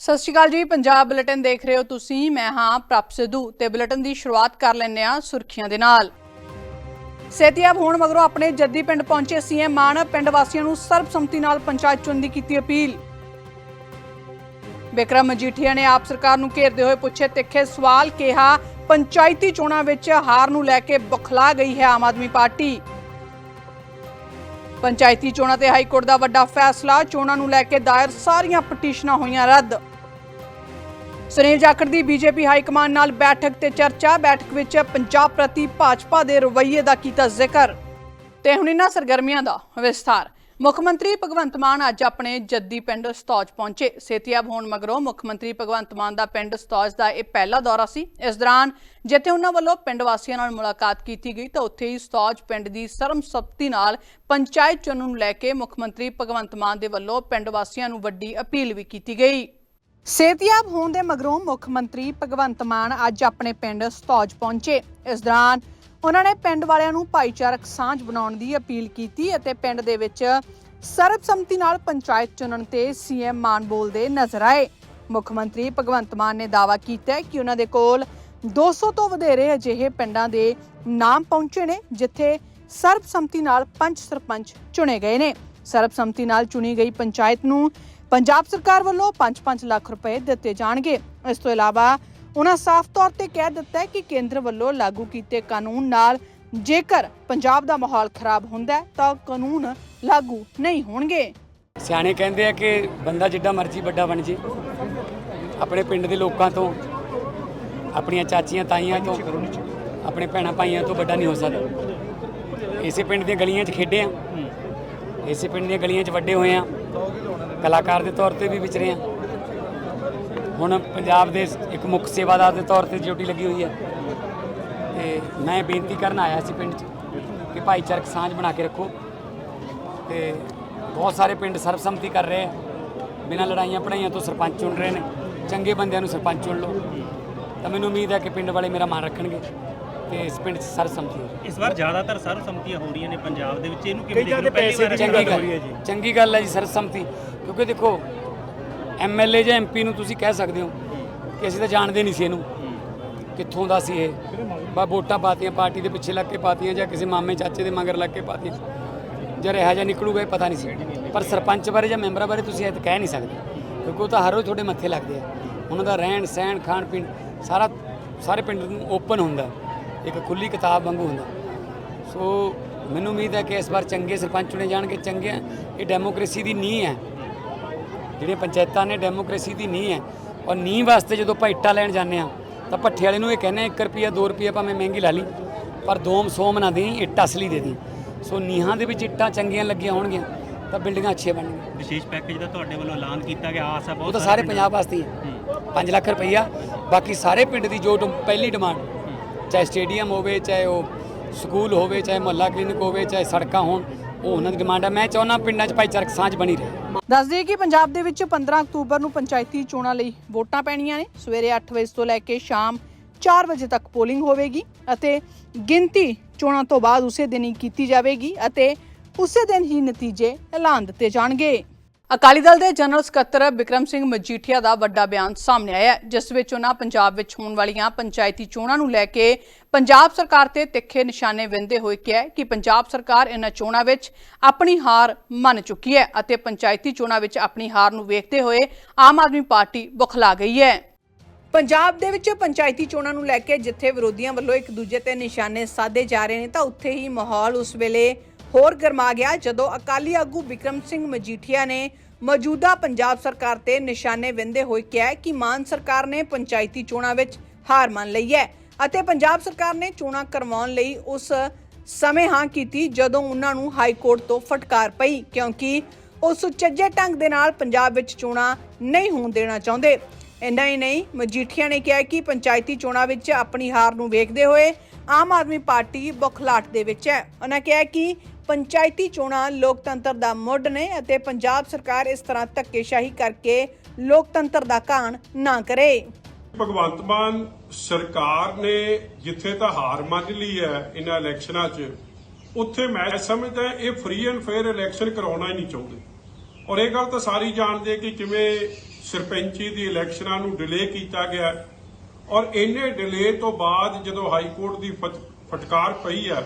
ਸਤਿ ਸ਼੍ਰੀ ਅਕਾਲ ਜੀ, ਪੰਜਾਬ ਬੁਲੇਟਿਨ ਦੇਖ ਰਹੇ ਹੋ ਤੁਸੀਂ। ਮੈਂ ਹਾਂ ਪ੍ਰਭ ਸਿੱਧੂ ਤੇ ਬੁਲੇਟਿਨ ਦੀ ਸ਼ੁਰੂਆਤ ਕਰ ਲੈਂਦੇ ਹਾਂ ਸੁਰਖੀਆਂ ਦੇ ਨਾਲ। ਸੇਤੀਆਬ ਹੋਣ ਮਗਰੋਂ ਆਪਣੇ ਜੱਦੀ ਪਿੰਡ ਪਹੁੰਚੇ ਸੀਐਮ ਮਾਨ, ਪਿੰਡ ਵਾਸੀਆਂ ਨੂੰ ਸਰਬਸੰਮਤੀ ਨਾਲ ਪੰਚਾਇਤ ਚੁਣਨ ਦੀ ਕੀਤੀ ਅਪੀਲ। ਬਿਕਰਮ ਮਜੀਠੀਆ ਨੇ ਆਪ ਸਰਕਾਰ ਨੂੰ ਘੇਰਦੇ ਹੋਏ ਪੁੱਛੇ, ਤਿੱਖੇ ਸਵਾਲ ਕਿਹਾ, ਪੰਚਾਇਤੀ ਚੋਣਾਂ ਵਿੱਚ ਹਾਰ ਨੂੰ ਲੈ ਕੇ ਬੁਖਲਾ ਗਈ ਹੈ ਆਮ ਆਦਮੀ ਪਾਰਟੀ। ਪੰਚਾਇਤੀ ਚੋਣਾਂ ਤੇ ਹਾਈ ਕੋਰਟ ਦਾ ਵੱਡਾ ਫੈਸਲਾ, ਚੋਣਾਂ ਨੂੰ ਲੈ ਕੇ ਦਾਇਰ ਸਾਰੀਆਂ ਪਟੀਸ਼ਨਾਂ ਹੋਈਆਂ ਰੱਦ। ਸੁਨੀਲ ਜਾਖੜ ਦੀ ਬੀਜੇਪੀ ਹਾਈ ਕਮਾਂਡ ਨਾਲ ਬੈਠਕ ਤੇ ਚਰਚਾ। ਬੈਠਕ ਵਿੱਚ ਪੰਜਾਬ ਪ੍ਰਤੀ ਭਾਜਪਾ ਦੇ ਰਵੱਈਏ ਦਾ ਕੀਤਾ ਜ਼ਿਕਰ। ਤੇ ਹੁਣ ਇਹਨਾਂ ਸਰਗਰਮੀਆਂ ਦਾ ਵਿਸਥਾਰ। ਮੁੱਖ ਮੰਤਰੀ ਭਗਵੰਤ ਮਾਨ ਅੱਜ ਆਪਣੇ ਜੱਦੀ ਪਿੰਡ ਸਤੌਜ ਪਹੁੰਚੇ। ਸਿਹਤਯਾਬ ਹੋਣ ਮਗਰੋਂ ਮੁੱਖ ਮੰਤਰੀ ਭਗਵੰਤ ਮਾਨ ਦਾ ਪਿੰਡ ਸਤੌਜ ਦਾ ਇਹ ਪਹਿਲਾ ਦੌਰਾ ਸੀ। ਇਸ ਦੌਰਾਨ ਜਿੱਥੇ ਉਹਨਾਂ ਵੱਲੋਂ ਪਿੰਡ ਵਾਸੀਆਂ ਨਾਲ ਮੁਲਾਕਾਤ ਕੀਤੀ ਗਈ ਤਾਂ ਉੱਥੇ ਹੀ ਸਤੌਜ ਪਿੰਡ ਦੀ ਸਰਮਸੰਮਤੀ ਨਾਲ ਪੰਚਾਇਤ ਚੁਣਨ ਨੂੰ ਲੈ ਕੇ ਮੁੱਖ ਮੰਤਰੀ ਭਗਵੰਤ ਮਾਨ ਦੇ ਵੱਲੋਂ ਪਿੰਡ ਵਾਸੀਆਂ ਨੂੰ ਵੱਡੀ ਅਪੀਲ ਵੀ ਕੀਤੀ ਗਈ। ਸਿਹਤਯਾਬ ਹੋਣ ਦੇ ਮਗਰੋਂ ਮੁੱਖ ਮੰਤਰੀ ਭਗਵੰਤ ਮਾਨ ਅੱਜ ਆਪਣੇ ਪਿੰਡ ਸਤੌਜ ਪਹੁੰਚੇ। ਇਸ ਦੌਰਾਨ ਉਹਨਾਂ ਨੇ ਪਿੰਡ ਵਾਲਿਆਂ ਨੂੰ ਭਾਈਚਾਰਕ ਸਾਂਝ ਬਣਾਉਣ ਦੀ ਅਪੀਲ ਕੀਤੀ ਅਤੇ ਪਿੰਡ ਦੇ ਵਿੱਚ ਸਰਬਸੰਮਤੀ ਨਾਲ ਪੰਚਾਇਤ ਚੁਣਨ ਤੇ ਸੀਐਮ ਮਾਨ ਬੋਲਦੇ ਨਜ਼ਰ ਆਏ। ਮੁੱਖ ਮੰਤਰੀ ਭਗਵੰਤ ਮਾਨ ਨੇ ਦਾਅਵਾ ਕੀਤਾ ਕਿ ਉਹਨਾਂ ਦੇ ਕੋਲ 200 ਤੋਂ ਵਧੇਰੇ ਅਜਿਹੇ ਪਿੰਡਾਂ ਦੇ ਨਾਮ ਪਹੁੰਚੇ ਨੇ, ਜਿੱਥੇ ਸਰਬਸੰਮਤੀ ਨਾਲ ਪੰਚ ਸਰਪੰਚ ਚੁਣੇ ਗਏ ਨੇ। ਸਰਬਸੰਮਤੀ ਨਾਲ ਚੁਣੀ ਗਈ ਪੰਚਾਇਤ ਨੂੰ ਪੰਜਾਬ ਸਰਕਾਰ ਵੱਲੋਂ 5-5 ਲੱਖ ਰੁਪਏ ਦਿੱਤੇ ਜਾਣਗੇ। ਇਸ ਤੋਂ ਇਲਾਵਾ ਉਹਨਾਂ ਸਾਫ਼ ਤੌਰ ਤੇ ਕਹਿ ਦਿੱਤਾ ਹੈ ਕਿ ਕੇਂਦਰ ਵੱਲੋਂ ਲਾਗੂ ਕੀਤੇ ਕਾਨੂੰਨ ਨਾਲ ਜੇਕਰ ਪੰਜਾਬ ਦਾ ਮਾਹੌਲ ਖਰਾਬ ਹੁੰਦਾ ਹੈ ਤਾਂ ਕਾਨੂੰਨ ਲਾਗੂ ਨਹੀਂ ਹੋਣਗੇ। ਸਿਆਣੇ ਕਹਿੰਦੇ ਆ ਕਿ ਬੰਦਾ ਜਿੱਡਾ ਮਰਜ਼ੀ ਵੱਡਾ ਬਣ ਜੇ। ਆਪਣੇ ਪਿੰਡ ਦੇ ਲੋਕਾਂ ਤੋਂ, ਆਪਣੀਆਂ ਚਾਚੀਆਂ ਤਾਈਆਂ ਤੋਂ, ਆਪਣੇ ਭੈਣਾਂ ਭਾਈਆਂ ਤੋਂ ਵੱਡਾ ਨਹੀਂ ਹੋ ਸਕਦਾ। ਇਸੇ ਪਿੰਡ ਦੀਆਂ ਗਲੀਆਂ 'ਚ ਖੇਡੇ ਆ। ਇਸੇ ਪਿੰਡ ਦੀਆਂ ਗਲੀਆਂ 'ਚ ਵੱਡੇ ਹੋਏ ਆ। ਕਲਾਕਾਰ ਦੇ ਤੌਰ ਤੇ ਵੀ ਵਿਚਰੇ ਆ ਹੁਣ ਪੰਜਾਬ ਦੇ ਇੱਕ ਮੁੱਖ ਸੇਵਾਦਾਰ ਦੇ ਤੌਰ ਤੇ ਡਿਊਟੀ ਲੱਗੀ ਹੋਈ ਹੈ। ਤੇ ਮੈਂ ਬੇਨਤੀ ਕਰਨ ਆਇਆ ਸੀ ਪਿੰਡ 'ਚ ਕਿ ਭਾਈਚਾਰਕ ਸਾਂਝ ਬਣਾ ਕੇ ਰੱਖੋ। ਤੇ ਬਹੁਤ ਸਾਰੇ ਪਿੰਡ ਸਰਬਸੰਮਤੀ ਕਰ ਰਹੇ ਆ ਬਿਨਾਂ ਲੜਾਈਆਂ ਪੜਾਈਆਂ ਤੋਂ ਸਰਪੰਚ ਚੁਣ ਰਹੇ ਨੇ। ਚੰਗੇ ਬੰਦਿਆਂ ਨੂੰ ਸਰਪੰਚ ਚੁਣ ਲਓ। ਤਾਂ ਮੈਨੂੰ ਉਮੀਦ ਹੈ ਕਿ ਪਿੰਡ ਵਾਲੇ ਮੇਰਾ ਮਾਨ ਰੱਖਣਗੇ। ਤੇ ਇਸ ਪਿੰਡ 'ਚ ਸਰਬਸੰਮਤੀ ਹੋਵੇ ਇਸ ਵਾਰ ਜ਼ਿਆਦਾਤਰ ਸਰਬਸੰਮਤੀਆਂ ਹੋ ਰਹੀਆਂ ਨੇ ਪੰਜਾਬ ਦੇ ਵਿੱਚ। ਇਹਨੂੰ ਕਿਵੇਂ ਦੇਖਦੇ ਹੋ? ਪਹਿਲੀ ਵਾਰ ਗੱਲ ਹੋ ਹੈ ਜੀ। ਚੰਗੀ ਗੱਲ ਹੈ ਜੀ ਸਰਬਸੰਮਤੀ। ਕਿਉਂਕਿ ਦੇਖੋ ਐਮਐਲਏ ਜਾਂ ਐਮਪੀ ਨੂੰ ਤੁਸੀਂ ਕਹਿ ਸਕਦੇ ਹੋ ਕਿ ਅਸੀਂ ਤਾਂ ਜਾਣਦੇ ਨਹੀਂ ਸੀ ਇਹਨੂੰ। ਕਿੱਥੋਂ ਦਾ ਸੀ ਇਹ? ਬਾ ਵੋਟਾਂ ਪਾਤੀਆਂ, ਪਾਰਟੀ ਦੇ ਪਿੱਛੇ ਲੱਗ ਕੇ ਪਾਤੀਆਂ ਜਾਂ ਕਿਸੇ ਮਾਮੇ ਚਾਚੇ ਦੇ ਮਗਰ ਲੱਗ ਕੇ ਪਾਤੀਆਂ। ਜਾਂ ਰਿਹਾ ਜਾਂ ਨਿਕਲੂਗਾ, ਇਹ ਪਤਾ ਨਹੀਂ ਸੀ। ਪਰ ਸਰਪੰਚ ਬਾਰੇ ਜਾਂ ਮੈਂਬਰਾਂ ਬਾਰੇ ਤੁਸੀਂ ਇਹ ਤਾਂ ਕਹਿ ਨਹੀਂ ਸਕਦੇ। ਕਿਉਂਕਿ ਉਹ ਤਾਂ ਹਰ ਰੋਜ਼ ਤੁਹਾਡੇ ਮੱਥੇ ਲੱਗਦੇ ਆ। ਉਹਨਾਂ ਦਾ ਰਹਿਣ, ਸਹਿਣ, ਖਾਣ, ਪੀਣ, ਸਾਰਾ, ਸਾਰੇ ਪਿੰਡ ਨੂੰ ਓਪਨ ਹੁੰਦਾ। ਇੱਕ ਖੁੱਲੀ ਕਿਤਾਬ ਵਾਂਗੂ ਹੁੰਦਾ। ਸੋ ਮੈਨੂੰ ਉਮੀਦ ਹੈ ਕਿ ਇਸ ਵਾਰ ਚੰਗੇ ਸਰਪੰਚ ਚੁਣੇ ਜਾਣਗੇ, ਚੰਗੇ ਇਹ ਡੈਮੋਕ੍ਰੇਸੀ ਦੀ ਨੀਂਹ ਹੈ। ਜਿਹੜੀਆਂ ਪੰਚਾਇਤਾਂ ਨੇ ਡੈਮੋਕ੍ਰੇਸੀ ਦੀ ਨੀਂਹ ਹੈ ਔਰ ਨੀਂਹ ਵਾਸਤੇ ਜਦੋਂ ਆਪਾਂ ਇੱਟਾਂ ਲੈਣ ਜਾਂਦੇ ਆ ਤਾਂ ਭੱਠੇ ਵਾਲੇ ਨੂੰ ਇਹ ਕਹਿੰਦੇ 1 ਰੁਪਿਆ 2 ਰੁਪਿਆ ਭਾਵੇਂ ਮਹਿੰਗੀ ਲਾ ਲਈ ਪਰ ਦੋਮ ਸੋਮ ਨਾ ਦੇਈ ਇੱਟ ਅਸਲੀ ਦੇ ਦੀ ਸੋ ਨੀਹਾਂ ਦੇ ਵਿੱਚ ਇੱਟਾਂ ਚੰਗੀਆਂ ਲੱਗੀਆਂ ਹੋਣਗੀਆਂ ਤਾਂ ਬਿਲਡਿੰਗਾਂ ਅੱਛੀਆਂ ਬਣਨਗੀਆਂ। ਵਿਸ਼ੇਸ਼ ਪੈਕੇਜ ਦਾ ਤੁਹਾਡੇ ਵੱਲੋਂ ਐਲਾਨ ਕੀਤਾ ਗਿਆ ਆਸ ਹੈ ਬਹੁਤ ਉਹ ਤਾਂ ਸਾਰੇ ਪੰਜਾਬ ਵਾਸਤੇ ਹੀ ਹੈ। 5 ਲੱਖ ਰੁਪਈਆ ਬਾਕੀ ਸਾਰੇ ਪਿੰਡ ਦੀ ਜੋ ਪਹਿਲੀ ਡਿਮਾਂਡ। ਚਾਹੇ ਸਟੇਡੀਅਮ ਹੋਵੇ ਚਾਹੇ ਉਹ ਸਕੂਲ ਹੋਵੇ ਚਾਹੇ ਮੁਹੱਲਾ ਕਲੀਨਿਕ ਹੋਵੇ ਚਾਹੇ ਸੜਕਾਂ ਹੋਣ ਉਹ ਉਹਨਾਂ ਦੀ ਡਿਮਾਂਡ ਹੈ ਮੈਂ ਚਾਹੁੰਦਾ ਪਿੰਡਾਂ 'ਚ ਭਾਈਚਾਰਕ ਸਾਂਝ ਬਣੀ ਰਹੇ। ਦੱਸ ਦਈਏ ਕਿ ਪੰਜਾਬ ਦੇ ਵਿੱਚ 15 ਅਕਤੂਬਰ ਨੂੰ ਪੰਚਾਇਤੀ ਚੋਣਾਂ ਲਈ ਵੋਟਾਂ ਪੈਣੀਆਂ ਨੇ। ਸਵੇਰੇ 8 ਵਜੇ ਤੋਂ ਲੈ ਕੇ ਸ਼ਾਮ 4 ਵਜੇ ਤੱਕ ਪੋਲਿੰਗ ਹੋਵੇਗੀ ਅਤੇ ਗਿਣਤੀ ਚੋਣਾਂ ਤੋਂ ਬਾਅਦ ਉਸੇ ਦਿਨ ਹੀ ਕੀਤੀ ਜਾਵੇਗੀ ਅਤੇ ਉਸੇ ਦਿਨ ਹੀ ਨਤੀਜੇ ਐਲਾਨ ਦਿੱਤੇ ਜਾਣਗੇ। ਅਕਾਲੀ ਦਲ ਦੇ ਜਨਰਲ ਸਕੱਤਰ ਬਿਕਰਮ ਸਿੰਘ ਮਜੀਠੀਆ ਦਾ ਵੱਡਾ ਬਿਆਨ ਸਾਹਮਣੇ ਆਇਆ ਹੈ, ਜਿਸ ਵਿੱਚ ਉਹਨਾਂ ਪੰਜਾਬ ਵਿੱਚ ਹੋਣ ਵਾਲੀਆਂ ਪੰਚਾਇਤੀ ਚੋਣਾਂ ਨੂੰ ਲੈ ਕੇ ਪੰਜਾਬ ਸਰਕਾਰ ਤੇ ਤਿੱਖੇ ਨਿਸ਼ਾਨੇ ਵਿੰਦੇ ਹੋਏ ਕਿਹਾ ਕਿ ਪੰਜਾਬ ਸਰਕਾਰ ਇਹਨਾਂ ਚੋਣਾਂ ਵਿੱਚ ਆਪਣੀ ਹਾਰ ਮੰਨ ਚੁੱਕੀ ਹੈ ਅਤੇ ਪੰਚਾਇਤੀ ਚੋਣਾਂ ਵਿੱਚ ਆਪਣੀ ਹਾਰ ਨੂੰ ਵੇਖਦੇ ਹੋਏ ਆਮ ਆਦਮੀ ਪਾਰਟੀ ਬੁਖਲਾ ਗਈ ਹੈ। ਪੰਜਾਬ ਦੇ ਵਿੱਚ ਪੰਚਾਇਤੀ ਚੋਣਾਂ ਨੂੰ ਲੈ ਕੇ ਜਿੱਥੇ ਵਿਰੋਧੀਆਂ ਵੱਲੋਂ ਇੱਕ ਦੂਜੇ ਤੇ ਨਿਸ਼ਾਨੇ ਸਾਧੇ ਜਾ ਰਹੇ ਨੇ ਤਾਂ ਉੱਥੇ ਹੀ ਮਾਹੌਲ ਉਸ ਵੇਲੇ ਹੋਰ ਗਰਮਾ ਗਿਆ ਜਦੋਂ ਅਕਾਲੀ ਆਗੂ ਵਿਕਰਮ ਸਿੰਘ ਮਜੀਠੀਆ ਨੇ ਮੌਜੂਦਾ ਪੰਜਾਬ ਸਰਕਾਰ ਤੇ ਨਿਸ਼ਾਨੇ ਵਿੰਦੇ ਹੋਏ ਕਿਹਾ ਕਿ ਮਾਨ ਸਰਕਾਰ ਨੇ ਪੰਚਾਇਤੀ ਚੋਣਾਂ ਵਿੱਚ ਹਾਰ ਮੰਨ ਲਈ ਹੈ ਅਤੇ ਪੰਜਾਬ ਸਰਕਾਰ ਨੇ ਚੋਣਾਂ ਕਰਵਾਉਣ ਲਈ ਉਸ ਸਮੇਂ ਹਾਂ ਕੀਤੀ ਜਦੋਂ ਉਹਨਾਂ ਨੂੰ ਹਾਈ ਕੋਰਟ ਤੋਂ ਫਟਕਾਰ ਪਈ, ਕਿਉਂਕਿ ਉਹ ਸੁਚੱਜੇ ਢੰਗ ਦੇ ਨਾਲ ਪੰਜਾਬ ਵਿੱਚ ਚੋਣਾਂ ਨਹੀਂ ਹੋਣ ਦੇਣਾ ਚਾਹੁੰਦੇ। ਇੰਨਾ ਹੀ ਨਹੀਂ, ਮਜੀਠੀਆ ਨੇ ਕਿਹਾ ਕਿ ਪੰਚਾਇਤੀ ਚੋਣਾਂ ਵਿੱਚ ਆਪਣੀ ਹਾਰ ਨੂੰ ਵੇਖਦੇ ਹੋਏ ਆਮ ਆਦਮੀ ਪਾਰਟੀ ਬੁਖਲਾਟ ਦੇ ਵਿੱਚ ਹੈ। ਉਹਨਾਂ ਕਿਹਾ ਕਿ ਪੰਚਾਇਤੀ ਚੋਣਾਂ ਲੋਕਤੰਤਰ ਦਾ ਮੁੱਢ ਨੇ ਅਤੇ ਪੰਜਾਬ ਸਰਕਾਰ ਇਸ ਤਰ੍ਹਾਂ ਧੱਕੇਸ਼ਾਹੀ ਕਰਕੇ ਲੋਕਤੰਤਰ ਦਾ ਘਾਣ ਨਾ ਕਰੇ। ਭਗਵੰਤ ਮਾਨ ਸਰਕਾਰ ਨੇ ਜਿੱਥੇ ਤਾਂ ਹਾਰ ਮੰਨ ਲਈ ਹੈ ਇਹਨਾਂ ਇਲੈਕਸ਼ਨਾਂ 'ਚ, ਉੱਥੇ ਮੈਂ ਸਮਝਦਾ ਇਹ ਫ੍ਰੀ ਐਂਡ ਫੇਅਰ ਇਲੈਕਸ਼ਨ ਕਰਾਉਣਾ ਹੀ ਨਹੀਂ ਚਾਹੁੰਦੇ। ਔਰ ਇਹ ਗੱਲ ਤਾਂ ਸਾਰੀ ਜਾਣਦੇ ਕਿ ਕਿਵੇਂ ਸਰਪੰਚੀ ਦੀ ਇਲੈਕਸ਼ਨਾਂ ਨੂੰ ਡਿਲੇ ਕੀਤਾ ਗਿਆ ਔਰ ਇਹਨੇ ਡਿਲੇ ਤੋਂ ਬਾਅਦ ਜਦੋਂ ਹਾਈ ਕੋਰਟ ਦੀ ਫਟਕਾਰ ਪਈ ਹੈ